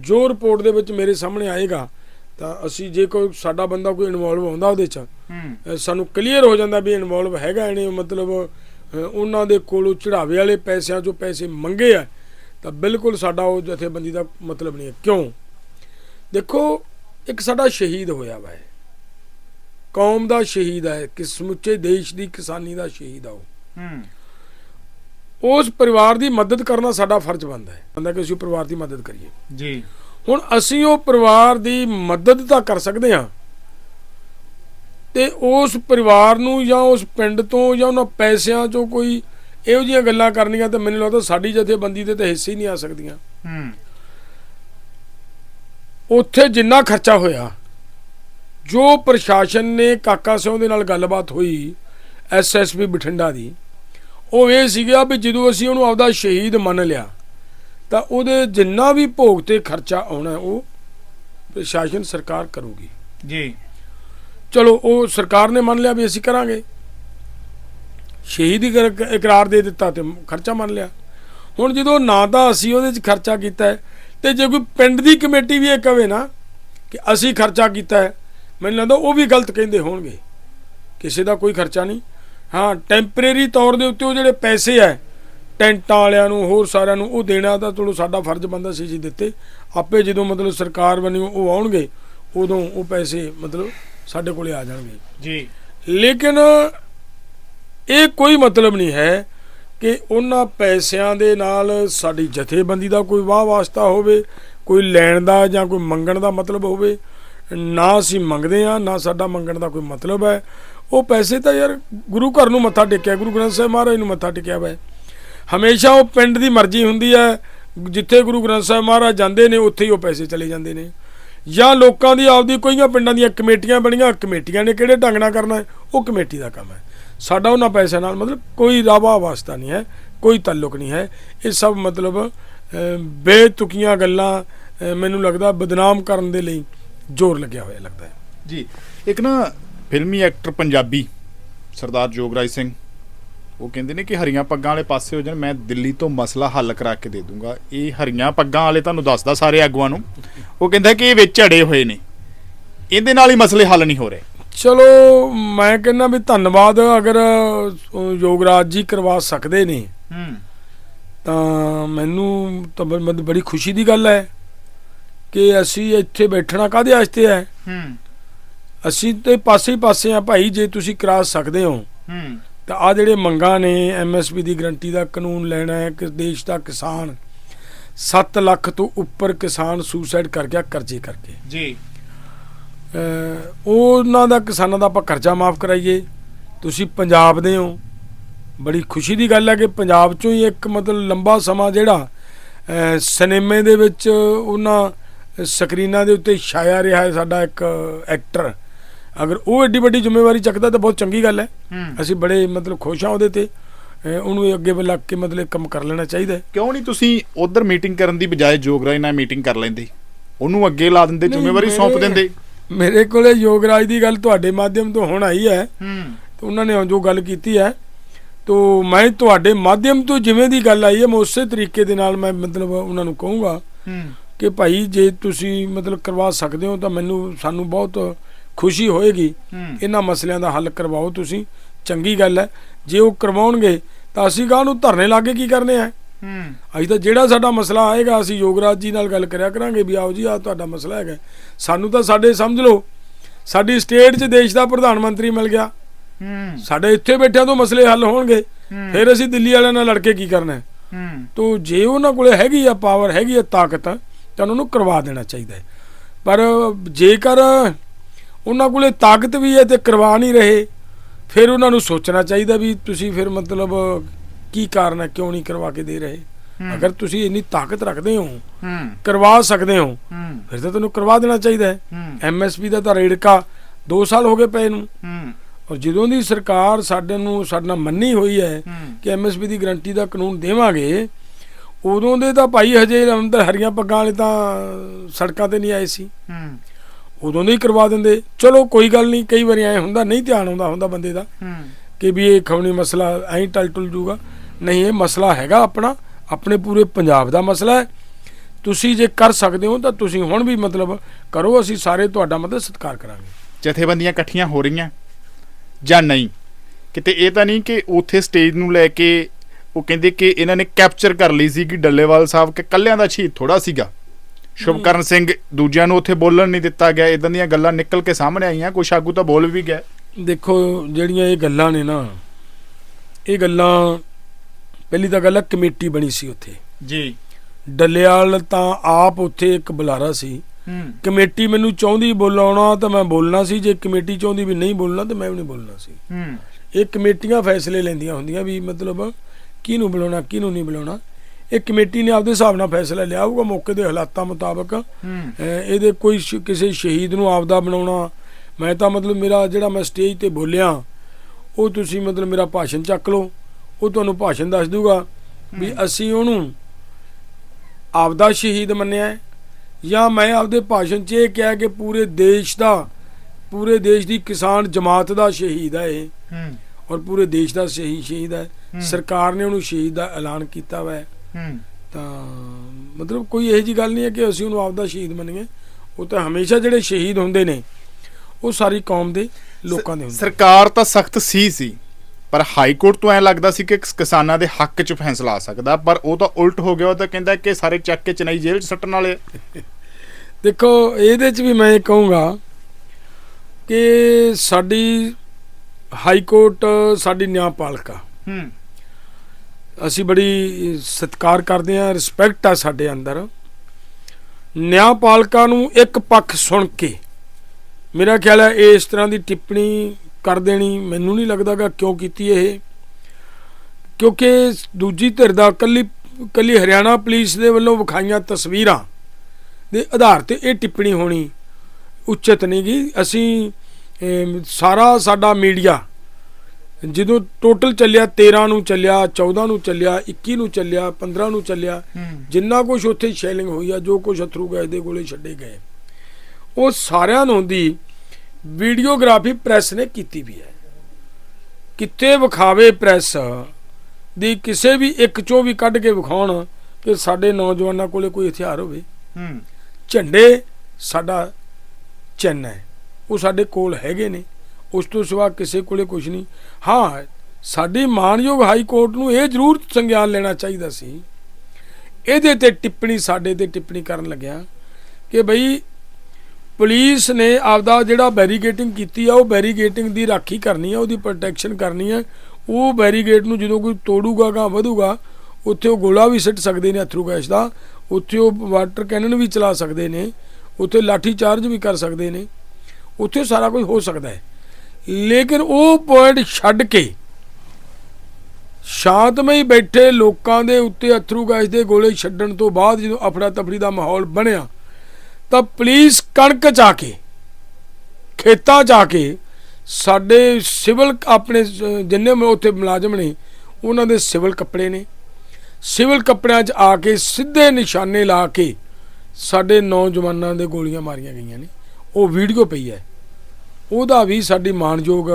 ਜੋ ਰਿਪੋਰਟ ਦੇ ਵਿੱਚ ਮੇਰੇ ਸਾਹਮਣੇ ਆਏਗਾ ਤਾਂ ਅਸੀਂ ਜੇ ਕੋਈ ਸਾਡਾ ਬੰਦਾ ਕੋਈ ਇਨਵੋਲਵ ਹੁੰਦਾ ਉਹਦੇ ਚ ਸਾਨੂੰ ਕਲੀਅਰ ਹੋ ਜਾਂਦਾ ਵੀ ਇਨਵੋਲਵ ਹੈਗਾ ਇਹਨੇ ਮਤਲਬ ਉਹਨਾਂ ਦੇ ਕੋਲੋਂ ਚੜਾਵੇ ਵਾਲੇ ਪੈਸਿਆਂ ਚੋਂ ਪੈਸੇ ਮੰਗੇ ਆ ਤਾਂ ਬਿਲਕੁਲ ਸਾਡਾ ਉਹ ਜਥੇਬੰਦੀ ਦਾ ਮਤਲਬ ਨਹੀਂ ਹੈ। ਕਿਉਂ? ਦੇਖੋ ਇੱਕ ਸਾਡਾ ਸ਼ਹੀਦ ਹੋਇਆ ਵਾ ਹੈ ਕੌਮ ਦਾ ਸ਼ਹੀਦ ਹੈ ਕਿ ਸਮੁੱਚੇ ਦੇਸ਼ ਦੀ ਕਿਸਾਨੀ ਦਾ ਸ਼ਹੀਦ ਆ ਉਹ। ਹੂੰ। ਉਸ ਪਰਿਵਾਰ ਦੀ ਮਦਦ ਕਰਨਾ ਸਾਡਾ ਫਰਜ਼ ਬਣਦਾ ਹੈ। ਬੰਦਾ ਕਿ ਅਸੀਂ ਪਰਿਵਾਰ ਦੀ ਮਦਦ ਕਰੀਏ। ਜੀ। ਹੁਣ ਅਸੀਂ ਉਹ ਪਰਿਵਾਰ ਦੀ ਮਦਦ ਤਾਂ ਕਰ ਸਕਦੇ ਹਾਂ। ਤੇ ਉਸ ਪਰਿਵਾਰ ਨੂੰ ਜਾਂ ਉਸ ਪਿੰਡ ਤੋਂ ਜਾਂ ਉਹਨਾਂ ਪੈਸਿਆਂ ਚੋਂ ਕੋਈ ਇਹੋ ਜਿਹੀਆਂ ਗੱਲਾਂ ਕਰਨੀਆਂ ਤਾਂ ਮੈਨੂੰ ਲੱਗਦਾ ਸਾਡੀ ਜਥੇਬੰਦੀ ਦੇ ਤਾਂ ਹਿੱਸੇ ਹੀ ਨਹੀਂ ਆ ਸਕਦੀਆਂ। ਹੂੰ। ਉੱਥੇ ਜਿੰਨਾ ਖਰਚਾ ਹੋਇਆ ਜੋ ਪ੍ਰਸ਼ਾਸਨ ਨੇ ਕਾਕਾ ਸਿਉਂ ਦੇ ਨਾਲ ਗੱਲਬਾਤ ਹੋਈ ਐਸਐਸਪੀ ਬਠਿੰਡਾ ਦੀ ਉਹ ਇਹ ਸੀਗਾ ਵੀ ਜਦੋਂ ਅਸੀਂ ਉਹਨੂੰ ਆਪਦਾ ਸ਼ਹੀਦ ਮੰਨ ਲਿਆ ਤਾਂ ਉਹਦੇ ਜਿੰਨਾ ਵੀ ਭੋਗ ਤੇ ਖਰਚਾ ਆਉਣਾ ਉਹ ਪ੍ਰਸ਼ਾਸਨ ਸਰਕਾਰ ਕਰੂਗੀ। ਜੀ। ਚਲੋ ਉਹ ਸਰਕਾਰ ਨੇ ਮੰਨ ਲਿਆ ਵੀ ਅਸੀਂ ਕਰਾਂਗੇ। ਸ਼ਹੀਦੀ ਕਰ- ਇਕਰਾਰ ਦੇ ਦਿੱਤਾ ਤੇ ਖਰਚਾ ਮੰਨ ਲਿਆ। ਹੁਣ ਜਦੋਂ ਨਾ ਤਾਂ ਅਸੀਂ ਉਹਦੇ 'ਚ ਖਰਚਾ ਕੀਤਾ ਤੇ ਜੇ ਕੋਈ ਪਿੰਡ ਦੀ ਕਮੇਟੀ ਵੀ ਇਹ ਕਵੇ ਨਾ ਕਿ ਅਸੀਂ ਖਰਚਾ ਕੀਤਾ ਹੈ ਮੈਨੂੰ ਲੱਗਦਾ ਉਹ ਵੀ ਗਲਤ ਕਹਿੰਦੇ ਹੋਣਗੇ। ਕਿਸੇ ਦਾ ਕੋਈ ਖਰਚਾ ਨਹੀਂ। ਹਾਂ ਟੈਂਪਰੇਰੀ ਤੌਰ ਦੇ ਉੱਤੇ ਉਹ ਜਿਹੜੇ ਪੈਸੇ ਹੈ ਟੈਂਟਾਂ ਵਾਲਿਆਂ ਨੂੰ ਹੋਰ ਸਾਰਿਆਂ ਨੂੰ ਉਹ ਦੇਣਾ ਤਾਂ ਚਲੋ ਸਾਡਾ ਫਰਜ਼ ਬੰਦਾ ਸੀ ਜੀ ਦਿੱਤੇ। ਆਪੇ ਜਦੋਂ ਮਤਲਬ ਸਰਕਾਰ ਵੱਲੋਂ ਉਹ ਆਉਣਗੇ ਉਦੋਂ ਉਹ ਪੈਸੇ ਮਤਲਬ ਸਾਡੇ ਕੋਲੇ ਆ ਜਾਣਗੇ। ਜੀ। ਲੇਕਿਨ ਇਹ ਕੋਈ ਮਤਲਬ ਨਹੀਂ ਹੈ ਕਿ ਉਹਨਾਂ ਪੈਸਿਆਂ ਦੇ ਨਾਲ ਸਾਡੀ ਜਥੇਬੰਦੀ ਦਾ ਕੋਈ ਵਾਹ ਵਾਸਤਾ ਹੋਵੇ ਕੋਈ ਲੈਣ ਦਾ ਜਾਂ ਕੋਈ ਮੰਗਣ ਦਾ ਮਤਲਬ ਹੋਵੇ। ਨਾ ਅਸੀਂ ਮੰਗਦੇ ਆ ਨਾ ਸਾਡਾ ਮੰਗਣ ਦਾ ਕੋਈ ਮਤਲਬ ਹੈ। ਉਹ ਪੈਸੇ ਤਾਂ ਯਾਰ ਗੁਰੂ ਘਰ ਨੂੰ ਮੱਥਾ ਟੇਕਿਆ, ਗੁਰੂ ਗ੍ਰੰਥ ਸਾਹਿਬ ਮਹਾਰਾਜ ਨੂੰ ਮੱਥਾ ਟੇਕਿਆ ਵਾ। ਹਮੇਸ਼ਾ ਉਹ ਪਿੰਡ ਦੀ ਮਰਜ਼ੀ ਹੁੰਦੀ ਹੈ, ਜਿੱਥੇ ਗੁਰੂ ਗ੍ਰੰਥ ਸਾਹਿਬ ਮਹਾਰਾਜ ਜਾਂਦੇ ਨੇ, ਉੱਥੇ ਹੀ ਉਹ ਪੈਸੇ ਚਲੇ ਜਾਂਦੇ ਨੇ। ਜਾਂ ਲੋਕਾਂ ਦੀ ਆਪਦੀ ਕੋਈਆਂ ਪਿੰਡਾਂ ਦੀਆਂ ਕਮੇਟੀਆਂ ਬਣੀਆਂ, ਕਮੇਟੀਆਂ ਨੇ ਕਿਹੜੇ ਢੰਗ ਨਾਲ ਕਰਨਾ ਉਹ ਕਮੇਟੀ ਦਾ ਕੰਮ ਹੈ। ਸਾਡਾ ਉਹਨਾਂ ਪੈਸਿਆਂ ਨਾਲ ਮਤਲਬ ਕੋਈ ਰਾਵਾ ਵਾਸਤਾ ਨਹੀਂ ਹੈ, ਕੋਈ ਤਾਲੁਕ ਨਹੀਂ ਹੈ। ਇਹ ਸਭ ਮਤਲਬ ਬੇਤੁਕੀਆਂ ਗੱਲਾਂ ਮੈਨੂੰ ਲੱਗਦਾ ਬਦਨਾਮ ਕਰਨ ਦੇ ਲਈ ਜ਼ੋਰ ਲੱਗਿਆ ਹੋਇਆ ਲੱਗਦਾ ਹੈ। ਜੀ ਇੱਕ ਨਾ ਫਿਲਮੀ ਐਕਟਰ ਪੰਜਾਬੀ ਸਰਦਾਰ ਜੋਗਰਾਜ ਸਿੰਘ ਉਹ ਕਹਿੰਦੇ ਨੇ ਕਿ ਹਰੀਆਂ ਪੱਗਾਂ ਵਾਲੇ ਪਾਸੇ ਹੋ ਜਾਣ ਮੈਂ ਦਿੱਲੀ ਤੋਂ ਮਸਲਾ ਹੱਲ ਕਰਾ ਕੇ ਦੇ ਦੂੰਗਾ। ਇਹ ਹਰੀਆਂ ਪੱਗਾਂ ਵਾਲੇ ਤੁਹਾਨੂੰ ਦੱਸਦਾ ਸਾਰੇ ਆਗੂਆਂ ਨੂੰ। ਉਹ ਕਹਿੰਦਾ ਕਿ ਇਹ ਵਿੱਚ ਅੜੇ ਹੋਏ ਨੇ। ਇਹਦੇ ਨਾਲ ਹੀ ਮਸਲੇ ਹੱਲ ਨਹੀਂ ਹੋ ਰਹੇ। ਚਲੋ ਮੈਂ ਕਹਿੰਦਾ ਵੀ ਧੰਨਵਾਦ ਅਗਰ ਯੋਗਰਾਜ ਜੀ ਕਰਵਾ ਸਕਦੇ ਨੇ। ਹੂੰ। ਤਾਂ ਮੈਨੂੰ ਤਾਂ ਬੜੀ ਖੁਸ਼ੀ ਦੀ ਗੱਲ ਹੈ। ਕਿ ਅਸੀਂ ਇੱਥੇ ਬੈਠਣਾ ਕਾਹਦੇ ਵਾਸਤੇ ਹੈ? ਹੂੰ। ਅਸੀਂ ਤੇ ਪਾਸੇ ਹੀ ਪਾਸੇ ਆ ਭਾਈ ਜੇ ਤੁਸੀਂ ਕਰਾ ਸਕਦੇ ਹੋ। ਹੂੰ। ਤਾਂ ਆ ਜਿਹੜੇ ਮੰਗਾਂ ਨੇ ਐਮਐਸਪੀ ਦੀ ਗਰੰਟੀ ਦਾ ਕਾਨੂੰਨ ਲੈਣਾ ਹੈ ਕਿ ਦੇਸ਼ ਦਾ ਕਿਸਾਨ 7 ਲੱਖ ਤੋਂ ਉੱਪਰ ਕਿਸਾਨ ਸੁਸਾਈਡ ਕਰ ਗਿਆ ਕਰਜ਼ੇ ਕਰਕੇ। ਜੀ। ਉਹਨਾਂ ਦਾ ਕਿਸਾਨਾਂ ਦਾ ਆਪਾਂ ਕਰਜ਼ਾ ਮਾਫ ਕਰਾਈਏ। ਤੁਸੀਂ ਪੰਜਾਬ ਦੇ ਹੋ। ਬੜੀ ਖੁਸ਼ੀ ਦੀ ਗੱਲ ਹੈ ਕਿ ਪੰਜਾਬ ਚੋਂ ਹੀ ਇੱਕ ਮਤਲਬ ਲੰਬਾ ਸਮਾਂ ਜਿਹੜਾ ਸਿਨੇਮੇ ਦੇ ਵਿੱਚ ਉਹਨਾਂ ਸਕਰੀਨਾਂ ਦੇ ਉੱਤੇ ਛਾਇਆ ਰਿਹਾ ਹੈ ਸਾਡਾ ਇੱਕ ਐਕਟਰ ਅਗਰ ਉਹ ਏਡੀ ਵੱਡੀ ਜ਼ਿੰਮੇਵਾਰੀ ਚੱਕਦਾ ਤਾਂ ਬਹੁਤ ਚੰਗੀ ਗੱਲ ਹੈ। ਅਸੀਂ ਬੜੇ ਮਤਲਬ ਖੁਸ਼ ਹਾਂ ਉਹਦੇ ਤੇ। ਉਹਨੂੰ ਅੱਗੇ ਲੱਗ ਕੇ ਮਤਲਬ ਕੰਮ ਕਰ ਲੈਣਾ ਚਾਹੀਦਾ ਕਿਉਂ ਨਹੀਂ ਤੁਸੀਂ ਉਧਰ ਮੀਟਿੰਗ ਕਰਨ ਦੀ ਬਜਾਏ ਜੋਗਰਾਜ ਨਾਲ ਮੀਟਿੰਗ ਕਰ ਲੈਂਦੇ? ਉਹਨੂੰ ਅੱਗੇ ਲਾ ਦਿੰਦੇ ਜ਼ਿੰਮੇਵਾਰੀ ਸੌਂਪ ਦਿੰਦੇ। ਮੇਰੇ ਕੋਲੇ ਯੋਗਰਾਜ ਦੀ ਗੱਲ ਤੁਹਾਡੇ ਮਾਧਿਅਮ ਤੋਂ ਹੁਣ ਆਈ ਹੈ। ਹੂੰ। ਤੇ ਉਹਨਾਂ ਨੇ ਜੋ ਗੱਲ ਕੀਤੀ ਹੈ ਤੋ ਮੈਂ ਤੁਹਾਡੇ ਮਾਧਿਅਮ ਤੋਂ ਜਿਵੇਂ ਦੀ ਗੱਲ ਆਈ ਹੈ ਮੈਂ ਉਸੇ ਤਰੀਕੇ ਦੇ ਨਾਲ ਮੈਂ ਮਤਲਬ ਉਹਨਾਂ ਨੂੰ ਕਹੂੰਗਾ। ਹੂੰ। ਕਿ ਭਾਈ ਜੇ ਤੁਸੀਂ ਮਤਲਬ ਕਰਵਾ ਸਕਦੇ ਹੋ ਤਾਂ ਮੈਨੂੰ ਸਾਨੂੰ ਬਹੁਤ ਖੁਸ਼ੀ ਹੋਏਗੀ। ਇਹਨਾਂ ਮਸਲਿਆਂ ਦਾ ਹੱਲ ਕਰਵਾਓ ਤੁਸੀਂ। ਚੰਗੀ ਗੱਲ ਹੈ। ਜੇ ਉਹ ਕਰਵਾਉਣਗੇ ਤਾਂ ਅਸੀਂ ਗਾਂ ਨੂੰ ਧਰਨੇ ਲਾਗੇ ਕੀ ਕਰਨੇ ਆ? ਹੂੰ। ਅਸੀਂ ਤਾਂ ਜਿਹੜਾ ਸਾਡਾ ਮਸਲਾ ਆਏਗਾ ਅਸੀਂ ਯੋਗਰਾਜ ਜੀ ਨਾਲ ਗੱਲ ਕਰਿਆ ਕਰਾਂਗੇ ਵੀ ਆਓ ਜੀ ਆ ਤੁਹਾਡਾ ਮਸਲਾ ਹੈਗਾ। ਸਾਨੂੰ ਤਾਂ ਸਾਡੇ ਸਮਝ ਲਓ ਸਾਡੀ ਸਟੇਟ 'ਚ ਦੇਸ਼ ਦਾ ਪ੍ਰਧਾਨ ਮੰਤਰੀ ਮਿਲ ਗਿਆ। ਹੂੰ। ਸਾਡੇ ਇੱਥੇ ਬੈਠਿਆਂ ਤੋਂ ਮਸਲੇ ਹੱਲ ਹੋਣਗੇ। ਫਿਰ ਅਸੀਂ ਦਿੱਲੀ ਵਾਲਿਆਂ ਨਾਲ ਲੜ ਕੇ ਕੀ ਕਰਨਾ ਹੈ? ਹੂੰ। ਤੋ ਜੇ ਉਹਨਾਂ ਕੋਲੇ ਹੈਗੀ ਆ ਪਾਵਰ ਹੈਗੀ ਆ ਤਾਕਤ ਤਾਂ ਉਹਨਾਂ ਨੂੰ ਕਰਵਾ ਦੇਣਾ ਚਾਹੀਦਾ ਹੈ। ਪਰ ਜੇਕਰ ਉਹਨਾਂ ਕੋਲੇ ਤਾਕਤ ਵੀ ਹੈ ਤੇ ਕਰਵਾ ਨਹੀਂ ਰਹੇ ਫਿਰ ਉਹਨਾਂ ਨੂੰ ਸੋਚਣਾ ਚਾਹੀਦਾ ਵੀ ਤੁਸੀਂ ਫਿਰ ਮਤਲਬ ਕੀ ਕਾਰਨ ਹੈ ਕਿਉਂ ਨਹੀਂ ਕਰਵਾ ਕੇ ਦੇ ਰਹੇ? ਅਗਰ ਤੁਸੀਂ ਇੰਨੀ ਤਾਕਤ ਰੱਖਦੇ ਹੋ ਕਰਵਾ ਸਕਦੇ ਹੋ ਫਿਰ ਤਾਂ ਤੁਹਾਨੂੰ ਕਰਵਾ ਦੇਣਾ ਚਾਹੀਦਾ ਹੈ। ਐਮਐਸਪੀ ਦਾ ਤਾਂ ਰੇੜਕਾ 2 ਸਾਲ ਹੋ ਗਏ ਪਏ ਨੂੰ। ਔਰ ਜਦੋਂ ਦੀ ਸਰਕਾਰ ਸਾਡੇ ਨੂੰ ਸਾਡੇ ਮੰਨੀ ਹੋਈ ਹੂੰ ਕਿ ਐਮਐਸਪੀ ਦੀ ਗਰੰਟੀ ਦਾ ਕਾਨੂੰਨ ਦੇਵਾਂਗੇ ਉਦੋਂ ਦੇ ਤਾਂ ਭਾਈ ਹਜੇ ਅੰਦਰ ਹਰੀਆਂ ਪੱਗਾਂ ਵਾਲੇ ਤਾਂ ਸੜਕਾਂ ਤੇ ਨਹੀਂ ਆਏ ਸੀ। ਹੂੰ। ਉਦੋਂ ਦੇ ਹੀ ਕਰਵਾ ਦਿੰਦੇ। ਚਲੋ ਕੋਈ ਗੱਲ ਨਹੀਂ ਕਈ ਵਾਰੀ ਐ ਹੁੰਦਾ ਨਹੀਂ ਧਿਆਨ ਆਉਂਦਾ ਹੁੰਦਾ ਬੰਦੇ ਦਾ ਹੂੰ। ਕਿ ਵੀ ਇਹ ਖਵਣੀ ਮਸਲਾ ਐਂ ਟਲ ਟੁਲ ਜੂਗਾ ਨਹੀਂ ਇਹ ਮਸਲਾ ਹੈਗਾ ਆਪਣਾ ਆਪਣੇ ਪੂਰੇ ਪੰਜਾਬ ਦਾ ਮਸਲਾ ਹੈ। ਤੁਸੀਂ ਜੇ ਕਰ ਸਕਦੇ ਹੋ ਤਾਂ ਤੁਸੀਂ ਹੁਣ ਵੀ ਮਤਲਬ ਕਰੋ ਅਸੀਂ ਸਾਰੇ ਤੁਹਾਡਾ ਮਤਲਬ ਸਤਿਕਾਰ ਕਰਾਂਗੇ। ਜਥੇਬੰਦੀਆਂ ਇਕੱਠੀਆਂ ਹੋ ਰਹੀਆਂ ਜਾਂ ਨਹੀਂ? ਕਿਤੇ ਇਹ ਤਾਂ ਨਹੀਂ ਕਿ ਉਥੇ ਸਟੇਜ ਨੂੰ ਲੈ ਕੇ ਉਹ ਕਹਿੰਦੇ ਕਿ ਇਹਨਾਂ ਨੇ ਕੈਪਚਰ ਕਰ ਲਈ ਸੀ ਕਿ ਡੱਲੇਵਾਲ ਸਾਹਿਬ ਕਿ ਕੱਲਿਆਂ ਦਾ ਸ਼ਹੀਦ ਥੋੜਾ ਸੀਗਾ। ਸ਼ੁਭਕਰਨ ਸਿੰਘ ਦੂਜਿਆਂ ਨੂੰ ਉੱਥੇ ਬੋਲਣ ਨਹੀਂ ਦਿੱਤਾ ਗਿਆ। ਇਦਾਂ ਦੀਆਂ ਗੱਲਾਂ ਨਿਕਲ ਕੇ ਸਾਹਮਣੇ ਆਈਆਂ। ਕੁਛ ਆਗੂ ਤਾਂ ਬੋਲ ਵੀ ਗਏ। ਦੇਖੋ ਜਿਹੜੀਆਂ ਇਹ ਗੱਲਾਂ ਨੇ ਨਾ ਇਹ ਗੱਲਾਂ ਪਹਿਲੀ ਤਾਂ ਗੱਲ ਹੈ ਕਮੇਟੀ ਬਣੀ ਸੀ ਉੱਥੇ। ਜੀ। ਡੱਲੇਵਾਲ ਤਾਂ ਆਪ ਉੱਥੇ ਇੱਕ ਬੁਲਾਰਾ ਸੀ। ਕਮੇਟੀ ਮੈਨੂੰ ਚਾਹੁੰਦੀ ਬੁਲਾਉਣਾ ਤਾਂ ਮੈਂ ਬੋਲਣਾ ਸੀ। ਜੇ ਕਮੇਟੀ ਚਾਹੁੰਦੀ ਵੀ ਨਹੀਂ ਬੋਲਣਾ ਤਾਂ ਮੈਂ ਵੀ ਨਹੀਂ ਬੋਲਣਾ ਸੀ। ਹੂੰ। ਇਹ ਕਮੇਟੀਆਂ ਫੈਸਲੇ ਲੈਂਦੀਆਂ ਹੁੰਦੀਆਂ ਵੀ ਮਤਲਬ ਕਿਹਨੂੰ ਬੁਲਾਉਣਾ ਕਿਹਨੂੰ ਨਹੀਂ ਬੁਲਾਉਣਾ। ਇਹ ਕਮੇਟੀ ਨੇ ਆਪਦੇ ਹਿਸਾਬ ਨਾਲ ਫੈਸਲਾ ਲਿਆ ਹੋਊਗਾ ਮੌਕੇ ਦੇ ਹਾਲਾਤਾਂ ਮੁਤਾਬਕ। ਇਹਦੇ ਕੋਈ ਕਿਸੇ ਸ਼ਹੀਦ ਨੂੰ ਆਪਦਾ ਬਣਾਉਣਾ। ਮੈਂ ਤਾਂ ਮਤਲਬ ਮੇਰਾ ਜਿਹੜਾ ਮੈਂ ਸਟੇਜ ਤੇ ਬੋਲਿਆ ਉਹ ਤੁਸੀਂ ਮਤਲਬ ਮੇਰਾ ਭਾਸ਼ਣ ਚੱਕ ਲਓ। ਉਹ ਤੁਹਾਨੂੰ ਭਾਸ਼ਣ ਦੱਸ ਦੂਗਾ ਵੀ ਅਸੀਂ ਉਹਨੂੰ ਆਪਦਾ ਸ਼ਹੀਦ ਮੰਨਿਆ ਜਾਂ ਮੈਂ ਆਪਦੇ ਭਾਸ਼ਣ 'ਚ ਇਹ ਕਿਹਾ ਕਿ ਪੂਰੇ ਦੇਸ਼ ਦਾ ਪੂਰੇ ਦੇਸ਼ ਦੀ ਕਿਸਾਨ ਜਮਾਤ ਦਾ ਸ਼ਹੀਦ ਹੈ ਇਹ। ਹੂੰ। ਔਰ ਪੂਰੇ ਦੇਸ਼ ਦਾ ਸ਼ਹੀਦ ਸ਼ਹੀਦ ਹੈ। ਸਰਕਾਰ ਨੇ ਉਹਨੂੰ ਸ਼ਹੀਦ ਦਾ ਐਲਾਨ ਕੀਤਾ ਹੋਇਆ ਹੈ। ਤਾਂ ਮਤਲਬ ਕੋਈ ਇਹੋ ਜੀ ਗੱਲ ਨਹੀਂ ਹੈ ਕਿ ਅਸੀਂ ਉਹਨੂੰ ਆਪਦਾ ਸ਼ਹੀਦ ਮੰਨੀਏ। ਉਹ ਤਾਂ ਹਮੇਸ਼ਾ ਜਿਹੜੇ ਸ਼ਹੀਦ ਹੁੰਦੇ ਨੇ ਉਹ ਸਾਰੀ ਕੌਮ ਦੇ ਲੋਕਾਂ ਦੇ ਹੁੰਦੇ ਸਰਕਾਰ ਤਾਂ ਸਖਤ ਸੀ ਸੀ ਪਰ ਹਾਈ ਕੋਰਟ ਤੋਂ ਐ ਲੱਗਦਾ ਸੀ ਕਿ ਕਿਸਾਨਾਂ ਦੇ ਹੱਕ 'ਚ ਫੈਸਲਾ ਆ ਸਕਦਾ ਪਰ ਉਹ ਤਾਂ ਉਲਟ ਹੋ ਗਿਆ ਉਹ ਤਾਂ ਕਹਿੰਦਾ ਕਿ ਸਾਰੇ ਚੱਕ ਕੇ ਚੇਨਈ ਜੇਲ੍ਹ 'ਚ ਸੱਟਣ ਵਾਲੇ। ਦੇਖੋ ਇਹਦੇ 'ਚ ਵੀ ਮੈਂ ਇਹ ਕਹੂੰਗਾ ਕਿ ਸਾਡੀ ਹਾਈ ਕੋਰਟ ਸਾਡੀ ਨਿਆਂਪਾਲਿਕਾ ਹੂੰ। ਅਸੀਂ ਬੜੀ ਸਤਿਕਾਰ ਕਰਦੇ ਹਾਂ ਰਿਸਪੈਕਟ ਆ ਸਾਡੇ ਅੰਦਰ। ਨਿਆਂਪਾਲਿਕਾ ਨੂੰ ਇੱਕ ਪੱਖ ਸੁਣ ਕੇ ਮੇਰਾ ਖਿਆਲ ਹੈ ਇਸ ਤਰ੍ਹਾਂ ਦੀ ਟਿੱਪਣੀ ਕਰ ਦੇਣੀ ਮੈਨੂੰ ਨਹੀਂ ਲੱਗਦਾਗਾ ਕਿਉਂ ਕੀਤੀ ਇਹ। ਕਿਉਂਕਿ ਦੂਜੀ ਧਿਰ ਦਾ ਕੱਲੀ ਕੱਲੀ ਹਰਿਆਣਾ ਪੁਲਿਸ ਦੇ ਵੱਲੋਂ ਵਿਖਾਈਆਂ ਤਸਵੀਰਾਂ ਦੇ ਆਧਾਰ ਤੇ ਇਹ ਟਿੱਪਣੀ ਹੋਣੀ ਉਚਿਤ ਨਹੀਂ ਗੀ। ਅਸੀਂ ਸਾਰਾ ਸਾਡਾ ਮੀਡੀਆ ਜਦੋਂ ਟੋਟਲ ਚੱਲਿਆ 13 ਨੂੰ ਚੱਲਿਆ 14 ਨੂੰ ਚੱਲਿਆ 21 ਨੂੰ ਚੱਲਿਆ 15 ਨੂੰ ਚੱਲਿਆ ਜਿੰਨਾ ਕੁਝ ਉੱਥੇ ਸ਼ੈਲਿੰਗ ਹੋਈ ਆ ਜੋ ਕੁਝ ਅਥਰੂ ਗਏ ਦੇ ਕੋਲੇ ਛੱਡੇ ਗਏ। ਉਹ ਸਾਰਿਆਂ ਨੂੰ ਦੀ ਵੀਡੀਓਗ੍ਰਾਫੀ ਪ੍ਰੈਸ ਨੇ ਕੀਤੀ ਵੀ ਹੈ। ਕਿਤੇ ਵਿਖਾਵੇ ਪ੍ਰੈਸ ਦੀ ਕਿਸੇ ਵੀ ਇੱਕ ਚੋਂ ਵੀ ਕੱਢ ਕੇ ਵਿਖਾਉਣ ਕਿ ਸਾਡੇ ਨੌਜਵਾਨਾਂ ਕੋਲੇ ਕੋਈ ਹਥਿਆਰ ਹੋਵੇ। ਹੂੰ। ਝੰਡੇ ਸਾਡਾ ਚਿੰਨ੍ਹ ਹੈ। ਉਹ ਸਾਡੇ ਕੋਲ ਹੈਗੇ ਨੇ। ਉਸ ਤੋਂ ਸਿਵਾ ਕਿਸੇ ਕੋਲੇ ਕੁਝ ਨਹੀਂ। ਹਾਂ, ਸਾਡੀ ਮਾਨਯੋਗ ਹਾਈ ਕੋਰਟ ਨੂੰ ਇਹ ਜ਼ਰੂਰ ਸੰਗਿਆਨ ਲੈਣਾ ਚਾਹੀਦਾ ਸੀ। ਇਹਦੇ ਤੇ ਟਿੱਪਣੀ, ਸਾਡੇ ਤੇ ਟਿੱਪਣੀ ਕਰਨ ਲੱਗਿਆ ਕਿ ਬਈ ਪੁਲਿਸ ਨੇ ਆਪਦਾ ਜਿਹੜਾ ਬੈਰੀਗੇਟਿੰਗ ਕੀਤੀ ਆ, ਉਹ ਬੈਰੀਗੇਟਿੰਗ ਦੀ ਰਾਖੀ ਕਰਨੀ ਆ, ਉਹਦੀ ਪ੍ਰੋਟੈਕਸ਼ਨ ਕਰਨੀ ਆ। ਉਹ ਬੈਰੀਗੇਟ ਨੂੰ ਜਦੋਂ ਕੋਈ ਤੋੜੂਗਾ ਗਾ ਵਧੂਗਾ, ਉੱਥੇ ਉਹ ਗੋਲਾ ਵੀ ਸਿੱਟ ਸਕਦੇ ਨੇ ਅਥਰੂ ਗੈਸ ਦਾ। ਉੱਥੇ ਉਹ ਵਾਟਰ ਕੈਨਨ ਵੀ ਚਲਾ ਸਕਦੇ ਨੇ। ਉੱਥੇ ਲਾਠੀ ਚਾਰਜ ਵੀ ਕਰ ਸਕਦੇ ਨੇ। ਉੱਥੇ ਸਾਰਾ ਕੁਝ ਹੋ ਸਕਦਾ ਹੈ। ਲੇਕਿਨ ਉਹ ਪੁਆਇੰਟ ਛੱਡ ਕੇ ਸ਼ਾਂਤਮਈ ਬੈਠੇ ਲੋਕਾਂ ਦੇ ਉੱਤੇ ਅਥਰੂ ਗੈਸ ਦੇ ਗੋਲੇ ਛੱਡਣ ਤੋਂ ਬਾਅਦ ਜਦੋਂ ਅਫੜਾ ਤਫੜੀ ਦਾ ਮਾਹੌਲ ਬਣਿਆ, ਤਾਂ ਪੁਲਿਸ ਕਣਕ ਚ ਆ ਕੇ, ਖੇਤਾਂ ਚ ਆ ਕੇ, ਸਾਡੇ ਸਿਵਲ ਆਪਣੇ ਜਿੰਨੇ ਉੱਥੇ ਮੁਲਾਜ਼ਮ ਨੇ, ਉਹਨਾਂ ਦੇ ਸਿਵਲ ਕੱਪੜੇ ਨੇ। ਸਿਵਲ ਕੱਪੜਿਆਂ 'ਚ ਆ ਕੇ ਸਿੱਧੇ ਨਿਸ਼ਾਨੇ ਲਾ ਕੇ ਸਾਡੇ ਨੌਜਵਾਨਾਂ ਦੇ ਗੋਲੀਆਂ ਮਾਰੀਆਂ ਗਈਆਂ ਨੇ। ਉਹ ਵੀਡੀਓ ਪਈ ਹੈ। ਉਹਦਾ ਵੀ ਸਾਡੀ ਮਾਨਯੋਗ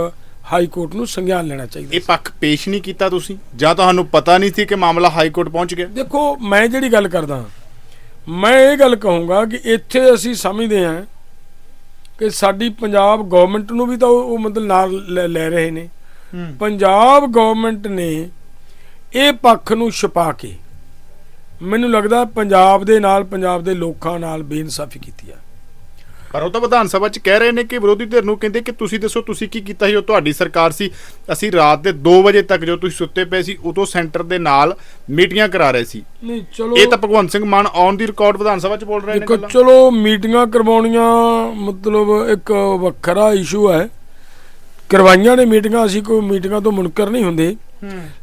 ਹਾਈ ਕੋਰਟ ਨੂੰ ਸੰਗਿਆਨ ਲੈਣਾ ਚਾਹੀਦਾ ਇਹ ਪੱਖ ਪੇਸ਼ ਨਹੀਂ ਕੀਤਾ ਤੁਸੀਂ? ਜਾਂ ਤੁਹਾਨੂੰ ਪਤਾ ਨਹੀਂ ਸੀ ਕਿ ਮਾਮਲਾ ਹਾਈ ਕੋਰਟ ਪਹੁੰਚ ਗਿਆ? ਦੇਖੋ ਮੈਂ ਜਿਹੜੀ ਗੱਲ ਕਰਦਾ ਮੈਂ ਇਹ ਗੱਲ ਕਹੂੰਗਾ ਕਿ ਇੱਥੇ ਅਸੀਂ ਸਮਝਦੇ ਹਾਂ ਕਿ ਸਾਡੀ ਪੰਜਾਬ ਗਵਰਨਮੈਂਟ ਨੂੰ ਵੀ ਤਾਂ ਉਹ ਮਤਲਬ ਨਾਲ ਲੈ- ਰਹੇ ਨੇ। ਪੰਜਾਬ ਗਵਰਨਮੈਂਟ ਨੇ ਇਹ ਪੱਖ ਨੂੰ ਛੁਪਾ ਕੇ ਮੈਨੂੰ ਲੱਗਦਾ ਪੰਜਾਬ ਦੇ ਨਾਲ ਪੰਜਾਬ ਦੇ ਲੋਕਾਂ ਨਾਲ ਬੇਇਨਸਾਫੀ ਕੀਤੀ ਆ। ਪਰ ਉਹ ਤਾਂ ਵਿਧਾਨ ਸਭਾ 'ਚ ਕਹਿ ਰਹੇ ਨੇ ਕਿ ਵਿਰੋਧੀ ਧਿਰ ਨੂੰ ਕਹਿੰਦੇ ਕਿ ਤੁਸੀਂ ਦੱਸੋ ਤੁਸੀਂ ਕੀ ਕੀਤਾ ਸੀ? ਉਹ ਤੁਹਾਡੀ ਸਰਕਾਰ ਸੀ। ਅਸੀਂ ਰਾਤ ਦੇ 2 ਵਜੇ ਤੱਕ ਜੋ ਤੁਸੀਂ ਸੁੱਤੇ ਪਏ ਸੀ ਉਦੋਂ ਸੈਂਟਰ ਦੇ ਨਾਲ ਮੀਟਿੰਗਾਂ ਕਰਾ ਰਹੇ ਸੀ। ਨਹੀਂ ਚਲੋ ਇਹ ਤਾਂ Bhagwant Singh Mann on the record Vidhan Sabha 'ਚ ਬੋਲ ਰਹੇ ਨੇ ਗੱਲਾਂ। ਚਲੋ ਮੀਟਿੰਗਾਂ ਕਰਵਾਉਣੀਆਂ ਮਤਲਬ ਇੱਕ ਵੱਖਰਾ ਇਸ਼ੂ ਹੈ। ਕਰਵਾਈਆਂ ਨੇ ਮੀਟਿੰਗਾਂ ਅਸੀਂ ਕੋਈ ਮੀਟਿੰਗਾਂ ਤੋਂ ਮੁਨਕਰ ਨਹੀਂ ਹੁੰਦੇ।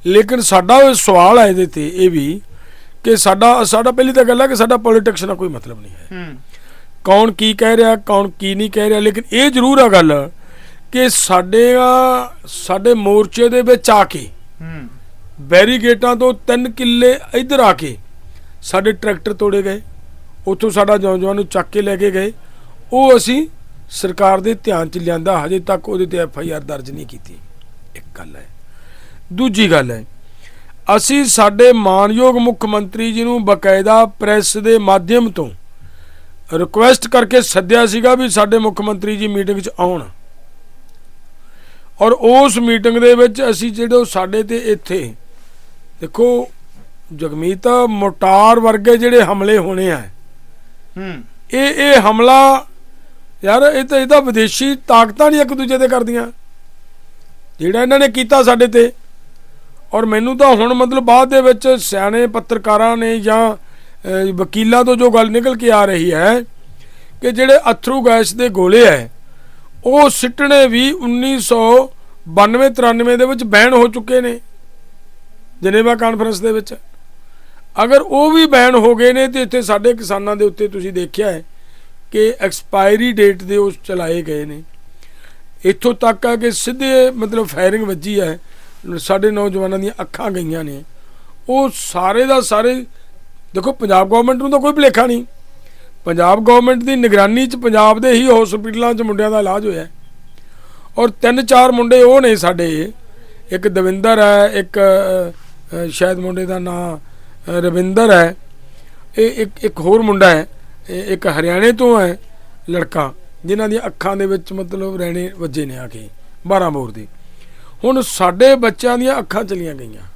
ਲੇਕਿਨ ਸਾਡਾ ਇਹ ਸਵਾਲ ਹੈ ਇਹਦੇ ਤੇ ਇਹ ਵੀ ਕਿ ਸਾਡਾ ਸਾਡਾ ਪਹਿਲੀ ਤਾਂ ਗੱਲ ਹੈ ਕਿ ਸਾਡਾ ਪੋਲਿਟਿਕਸ ਨਾਲ ਕੋਈ ਮਤਲਬ ਨਹੀਂ ਹੈ। ਹੂੰ। ਕੌਣ ਕੀ ਕਹਿ ਰਿਹਾ ਕੌਣ ਕੀ ਨਹੀਂ ਕਹਿ ਰਿਹਾ ਲੇਕਿਨ ਇਹ ਜ਼ਰੂਰ ਆ ਗੱਲ ਕਿ ਸਾਡੇ ਆ ਸਾਡੇ ਮੋਰਚੇ ਦੇ ਵਿੱਚ ਆ ਕੇ ਹੂੰ। ਬੈਰੀਗੇਟਾਂ ਤੋਂ 3 ਕਿੱਲੇ ਇੱਧਰ ਆ ਕੇ ਸਾਡੇ ਟਰੈਕਟਰ ਤੋੜੇ ਗਏ ਉੱਥੋਂ ਸਾਡਾ ਨੌਜਵਾਨ ਨੂੰ ਚੱਕ ਕੇ ਲੈ ਕੇ ਗਏ ਉਹ ਅਸੀਂ ਸਰਕਾਰ ਦੇ ਧਿਆਨ 'ਚ ਲਿਆਂਦਾ ਹਜੇ ਤੱਕ ਉਹਦੇ ਤੇ ਐਫ ਆਈ ਆਰ ਦਰਜ ਨਹੀਂ ਕੀਤੀ। ਇੱਕ ਗੱਲ ਹੈ। ਦੂਜੀ ਗੱਲ ਹੈ ਅਸੀਂ ਸਾਡੇ ਮਾਨਯੋਗ ਮੁੱਖ ਮੰਤਰੀ ਜੀ ਨੂੰ ਬਕਾਇਦਾ ਪ੍ਰੈਸ ਦੇ ਮਾਧਿਅਮ ਤੋਂ ਰਿਕੁਐਸਟ ਕਰਕੇ ਸੱਦਿਆ ਸੀਗਾ ਵੀ ਸਾਡੇ ਮੁੱਖ ਮੰਤਰੀ ਜੀ ਮੀਟਿੰਗ 'ਚ ਆਉਣ। ਔਰ ਉਸ ਮੀਟਿੰਗ ਦੇ ਵਿੱਚ ਅਸੀਂ ਜਿਹੜੇ ਸਾਡੇ ਤੇ ਇੱਥੇ ਦੇਖੋ ਜਗਮੀਤ ਮੋਟਾਰ ਵਰਗੇ ਜਿਹੜੇ ਹਮਲੇ ਹੋਣੇ ਆ। ਹੂੰ। ਇਹ ਇਹ ਹਮਲਾ ਯਾਰ ਇਹ ਤਾਂ ਇਹਦਾ ਵਿਦੇਸ਼ੀ ਤਾਕਤਾਂ ਨਹੀਂ ਇੱਕ ਦੂਜੇ ਤੇ ਕਰਦੀਆਂ। ਜਿਹੜਾ ਇਹਨਾਂ ਨੇ ਕੀਤਾ ਸਾਡੇ ਤੇ। ਔਰ ਮੈਨੂੰ ਤਾਂ ਹੁਣ ਮਤਲਬ ਬਾਅਦ ਦੇ ਵਿੱਚ ਸਿਆਣੇ ਪੱਤਰਕਾਰਾਂ ਨੇ ਜਾਂ ਵਕੀਲਾਂ ਤੋਂ ਜੋ ਗੱਲ ਨਿਕਲ ਕੇ ਆ ਰਹੀ ਹੈ ਕਿ ਜਿਹੜੇ ਅਥਰੂ ਗੈਸ ਦੇ ਗੋਲੇ ਹੈ, ਉਹ ਸਿੱਟਣੇ ਵੀ 1992 93 ਦੇ ਵਿੱਚ ਬੈਨ ਹੋ ਚੁੱਕੇ ਨੇ ਜਨੇਵਾ ਕਾਨਫਰੰਸ ਦੇ ਵਿੱਚ। ਅਗਰ ਉਹ ਵੀ ਬੈਨ ਹੋ ਗਏ ਨੇ ਤੇ ਇੱਥੇ ਸਾਡੇ ਕਿਸਾਨਾਂ ਦੇ ਉੱਤੇ ਤੁਸੀਂ ਦੇਖਿਆ ਹੈ ਕਿ ਐਕਸਪਾਇਰੀ ਡੇਟ ਦੇ ਉਸ ਚਲਾਏ ਗਏ ਨੇ। ਇੱਥੋਂ ਤੱਕ ਆ ਕਿ ਸਿੱਧੇ ਮਤਲਬ ਫਾਇਰਿੰਗ ਵੱਜੀ ਹੈ, ਸਾਡੇ ਨੌਜਵਾਨਾਂ ਦੀਆਂ ਅੱਖਾਂ ਗਈਆਂ ਨੇ। ਉਹ ਸਾਰੇ ਦਾ ਸਾਰੇ ਦੇਖੋ, ਪੰਜਾਬ ਗਵਰਨਮੈਂਟ ਨੂੰ ਤਾਂ ਕੋਈ ਭੁਲੇਖਾ ਨਹੀਂ। ਪੰਜਾਬ ਗਵਰਨਮੈਂਟ ਦੀ ਨਿਗਰਾਨੀ 'ਚ ਪੰਜਾਬ ਦੇ ਹੀ ਹਸਪੀਟਲਾਂ 'ਚ ਮੁੰਡਿਆਂ ਦਾ ਇਲਾਜ ਹੋਇਆ ਔਰ ਤਿੰਨ ਚਾਰ ਮੁੰਡੇ ਉਹ ਨੇ ਸਾਡੇ, ਇੱਕ ਦਵਿੰਦਰ ਹੈ, ਇੱਕ ਸ਼ਾਇਦ ਮੁੰਡੇ ਦਾ ਨਾਂ ਰਵਿੰਦਰ ਹੈ। ਇਹ ਇੱਕ ਇੱਕ ਹੋਰ ਮੁੰਡਾ ਹੈ, ਇਹ ਇੱਕ ਹਰਿਆਣੇ ਤੋਂ ਹੈ ਲੜਕਾ, ਜਿਨ੍ਹਾਂ ਦੀਆਂ ਅੱਖਾਂ ਦੇ ਵਿੱਚ ਮਤਲਬ ਰਹਿਣੇ ਵੱਜੇ ਨੇ ਆ ਕੇ 12 ਮੋਰ ਦੇ। ਹੁਣ ਸਾਡੇ ਬੱਚਿਆਂ ਦੀਆਂ ਅੱਖਾਂ ਚਲੀਆਂ ਗਈਆਂ।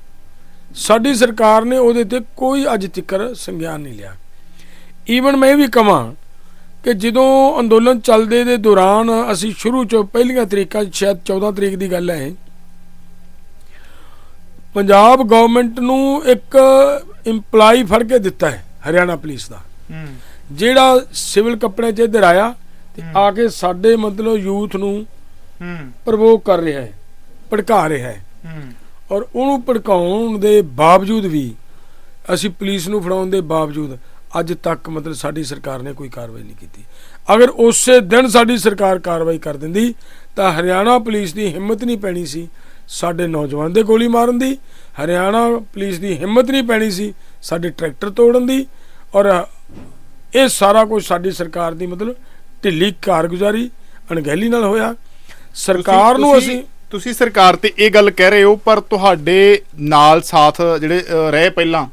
ਸਾਡੀ ਸਰਕਾਰ ਨੇ ਉਹਦੇ ਤੇ ਕੋਈ ਅੱਜ ਤੱਕ ਸੰਗਿਆਨ ਨਹੀਂ ਲਿਆ। ਈਵਨ ਮੈਂ ਇਹ ਵੀ ਕਹਾਂ ਕਿ ਜਦੋਂ ਅੰਦੋਲਨ ਚੱਲਦੇ ਦੇ ਦੌਰਾਨ ਅਸੀਂ ਸ਼ੁਰੂ ਚ ਪਹਿਲੀਆਂ ਤਰੀਕਾਂ ਸ਼ਾਇਦ 14 ਤਰੀਕ ਦੀ ਗੱਲ ਹੈ ਪੰਜਾਬ ਗਵਰਨਮੈਂਟ ਨੂੰ ਇੱਕ EMPLOYE ਫੜ ਕੇ ਦਿੱਤਾ ਹੈ ਹਰਿਆਣਾ ਪੁਲਿਸ ਦਾ। ਜਿਹੜਾ ਸਿਵਲ ਕੱਪੜੇ 'ਚ ਇੱਧਰ ਆਇਆ ਤੇ ਆ ਕੇ ਸਾਡੇ ਮਤਲਬ ਯੂਥ ਨੂੰ ਹੂੰ। ਪ੍ਰਵੋਕ ਕਰ ਰਿਹਾ ਹੈ ਭੜਕਾ ਰਿਹਾ ਹੈ। ਹੂੰ। ਔਰ ਉਹਨੂੰ ਭੜਕਾਉਣ ਦੇ ਬਾਵਜੂਦ ਵੀ ਅਸੀਂ ਪੁਲਿਸ ਨੂੰ ਫੜਾਉਣ ਦੇ ਬਾਵਜੂਦ ਅੱਜ ਤੱਕ ਮਤਲਬ ਸਾਡੀ ਸਰਕਾਰ ਨੇ ਕੋਈ ਕਾਰਵਾਈ ਨਹੀਂ ਕੀਤੀ। ਅਗਰ ਉਸੇ ਦਿਨ ਸਾਡੀ ਸਰਕਾਰ ਕਾਰਵਾਈ ਕਰ ਦਿੰਦੀ ਤਾਂ ਹਰਿਆਣਾ ਪੁਲਿਸ ਦੀ ਹਿੰਮਤ ਨਹੀਂ ਪੈਣੀ ਸੀ ਸਾਡੇ ਨੌਜਵਾਨ ਦੇ ਗੋਲੀ ਮਾਰਨ ਦੀ ਹਰਿਆਣਾ ਪੁਲਿਸ ਦੀ ਹਿੰਮਤ ਨਹੀਂ ਪੈਣੀ ਸੀ ਸਾਡੇ ਟਰੈਕਟਰ ਤੋੜਨ ਦੀ ਔਰ ਇਹ ਸਾਰਾ ਕੁਝ ਸਾਡੀ ਸਰਕਾਰ ਦੀ ਮਤਲਬ ਢਿੱਲੀ ਕਾਰਗੁਜ਼ਾਰੀ ਅਣਗਹਿਲੀ ਨਾਲ ਹੋਇਆ। ਸਰਕਾਰ ਨੂੰ ਅਸੀਂ ਤੁਸੀਂ ਸਰਕਾਰ ਤੇ ਇਹ ਗੱਲ ਕਹਿ ਰਹੇ ਹੋ, ਪਰ ਤੁਹਾਡੇ ਨਾਲ ਸਾਥ ਜਿਹੜੇ ਰਹੇ ਪਹਿਲਾਂ,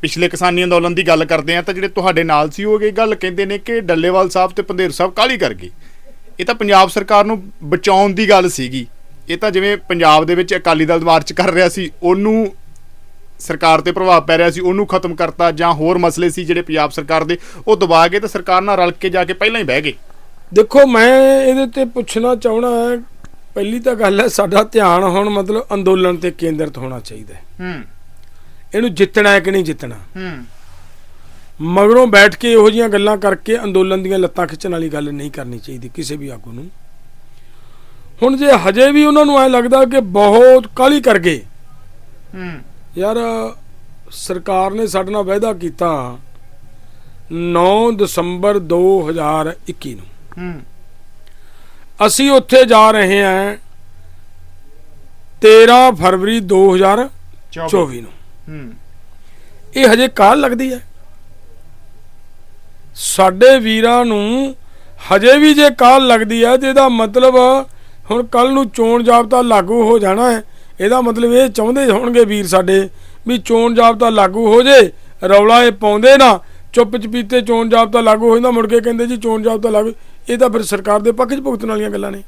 ਪਿਛਲੇ ਕਿਸਾਨੀ ਅੰਦੋਲਨ ਦੀ ਗੱਲ ਕਰਦੇ ਆ ਤਾਂ ਜਿਹੜੇ ਤੁਹਾਡੇ ਨਾਲ ਸੀ, ਉਹ ਇਹ ਗੱਲ ਕਹਿੰਦੇ ਨੇ ਕਿ ਡੱਲੇਵਾਲ ਸਾਹਿਬ ਤੇ ਪੰਧੇਰ ਸਾਹਿਬ ਕਾਲੀ ਕਰ ਗਏ। ਇਹ ਤਾਂ ਪੰਜਾਬ ਸਰਕਾਰ ਨੂੰ ਬਚਾਉਣ ਦੀ ਗੱਲ ਸੀਗੀ। ਇਹ ਤਾਂ ਜਿਵੇਂ ਪੰਜਾਬ ਦੇ ਵਿੱਚ ਅਕਾਲੀ ਦਲ ਮਾਰਚ ਕਰ ਰਿਹਾ ਸੀ, ਉਹਨੂੰ ਸਰਕਾਰ ਤੇ ਪ੍ਰਭਾਵ ਪੈ ਰਿਹਾ ਸੀ, ਉਹਨੂੰ ਖਤਮ ਕਰਤਾ ਜਾਂ ਹੋਰ ਮਸਲੇ ਸੀ ਜਿਹੜੇ ਪੰਜਾਬ ਸਰਕਾਰ ਦੇ, ਉਹ ਦਬਾ ਕੇ ਤਾਂ ਸਰਕਾਰ ਨਾਲ ਰਲ ਕੇ ਜਾ ਕੇ ਪਹਿਲਾਂ ਹੀ ਬਹਿ ਗਏ। ਦੇਖੋ, ਮੈਂ ਇਹਦੇ ਤੇ ਪੁੱਛਣਾ ਚਾਹਣਾ ਹੈ ਪਹਿਲੀ ਤਾਂ ਗੱਲ ਹੈ ਸਾਡਾ ਧਿਆਨ ਹੁਣ ਮਤਲਬ ਅੰਦੋਲਨ ਤੇ ਕੇਂਦਰਿਤ ਹੋਣਾ ਚਾਹੀਦਾ ਹੈ। ਹੂੰ। ਇਹਨੂੰ ਜਿੱਤਣਾ ਹੈ ਕਿ ਨਹੀਂ ਜਿੱਤਣਾ? ਹੂੰ। ਮਗਰੋਂ ਬੈਠ ਕੇ ਇਹੋ ਜੀਆਂ ਗੱਲਾਂ ਕਰਕੇ ਅੰਦੋਲਨ ਦੀਆਂ ਲੱਤਾਂ ਖਿੱਚਣ ਵਾਲੀ ਗੱਲ ਨਹੀਂ ਕਰਨੀ ਚਾਹੀਦੀ ਕਿਸੇ ਵੀ ਆਗੂ ਨੂੰ। ਹੁਣ ਜੇ ਹਜੇ ਵੀ ਉਹਨਾਂ ਨੂੰ ਐ ਲੱਗਦਾ ਕਿ ਬਹੁਤ ਕਾਲੀ ਕਰ ਗਏ। ਹੂੰ। ਯਾਰ ਸਰਕਾਰ ਨੇ ਸਾਡੇ ਨਾਲ ਵਾਅਦਾ ਕੀਤਾ 9 ਦਸੰਬਰ 2021 ਨੂੰ। ਹੂੰ। ਅਸੀਂ ਉੱਥੇ ਜਾ ਰਹੇ ਹਾਂ 13 ਫਰਵਰੀ 2024 ਨੂੰ। ਹੂੰ। ਇਹ ਹਜੇ ਕਾਲ ਲੱਗਦੀ ਹੈ? ਸਾਡੇ ਵੀਰਾਂ ਨੂੰ ਹਜੇ ਵੀ ਜੇ ਕਾਲ ਲੱਗਦੀ ਹੈ ਤੇ ਇਹਦਾ ਮਤਲਬ ਹੁਣ ਕੱਲ ਨੂੰ ਚੋਣ ਜਾਬਤਾ ਲਾਗੂ ਹੋ ਜਾਣਾ ਹੈ ਇਹਦਾ ਮਤਲਬ ਇਹ ਚਾਹੁੰਦੇ ਹੋਣਗੇ ਵੀਰ ਸਾਡੇ ਵੀ ਚੋਣ ਜਾਬਤਾ ਲਾਗੂ ਹੋ ਜੇ ਰੌਲਾ ਇਹ ਪਾਉਂਦੇ ਨਾ ਚੁੱਪ ਚਪੀਤੇ ਚੋਣ ਜਾਬਤਾ ਲਾਗੂ ਹੋ ਜਾਂਦਾ ਮੁੜ ਕੇ ਕਹਿੰਦੇ ਜੀ ਚੋਣ ਜਾਬਤਾ ਲਾਗੂ ਇਹ ਤਾਂ ਫਿਰ ਸਰਕਾਰ ਦੇ ਪੱਖ 'ਚ ਭੁਗਤਣ ਵਾਲੀਆਂ ਗੱਲਾਂ ਨੇ।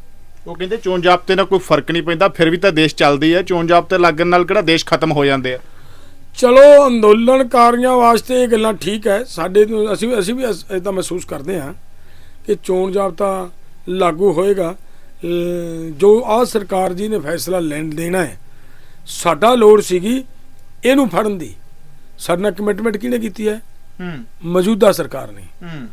ਉਹ ਕਹਿੰਦੇ ਚੋਣ ਜਾਬਤੇ ਨਾਲ ਕੋਈ ਫ਼ਰਕ ਨਹੀਂ ਪੈਂਦਾ ਫਿਰ ਵੀ ਤਾਂ ਦੇਸ਼ ਚੱਲਦੀ ਹੈ। ਚੋਣ ਜਾਬਤੇ ਲੱਗਣ ਨਾਲ ਕਿਹੜਾ ਦੇਸ਼ ਖਤਮ ਹੋ ਜਾਂਦੇ ਆ? ਚਲੋ ਅੰਦੋਲਨਕਾਰੀਆਂ ਵਾਸਤੇ ਇਹ ਗੱਲਾਂ ਠੀਕ ਹੈ। ਸਾਡੇ ਨੂੰ- ਅਸੀਂ ਅਸੀਂ ਵੀ ਤਾਂ ਮਹਿਸੂਸ ਕਰਦੇ ਹਾਂ ਕਿ ਚੋਣ ਜਾਬਤਾ ਲਾਗੂ ਹੋਏਗਾ। ਜੋ ਆ ਸਰਕਾਰ ਜੀ ਨੇ ਫੈਸਲਾ ਲੈਣ ਦੇਣਾ ਹੈ ਸਾਡਾ ਲੋੜ ਸੀਗੀ ਇਹਨੂੰ ਫੜਨ ਦੀ। ਸਾਡੇ ਨਾਲ ਕਮਿਟਮੈਂਟ ਕਿਹਨੇ ਕੀਤੀ ਹੈ? ਹੂੰ। ਮੌਜੂਦਾ ਸਰਕਾਰ ਨੇ। ਹੂੰ।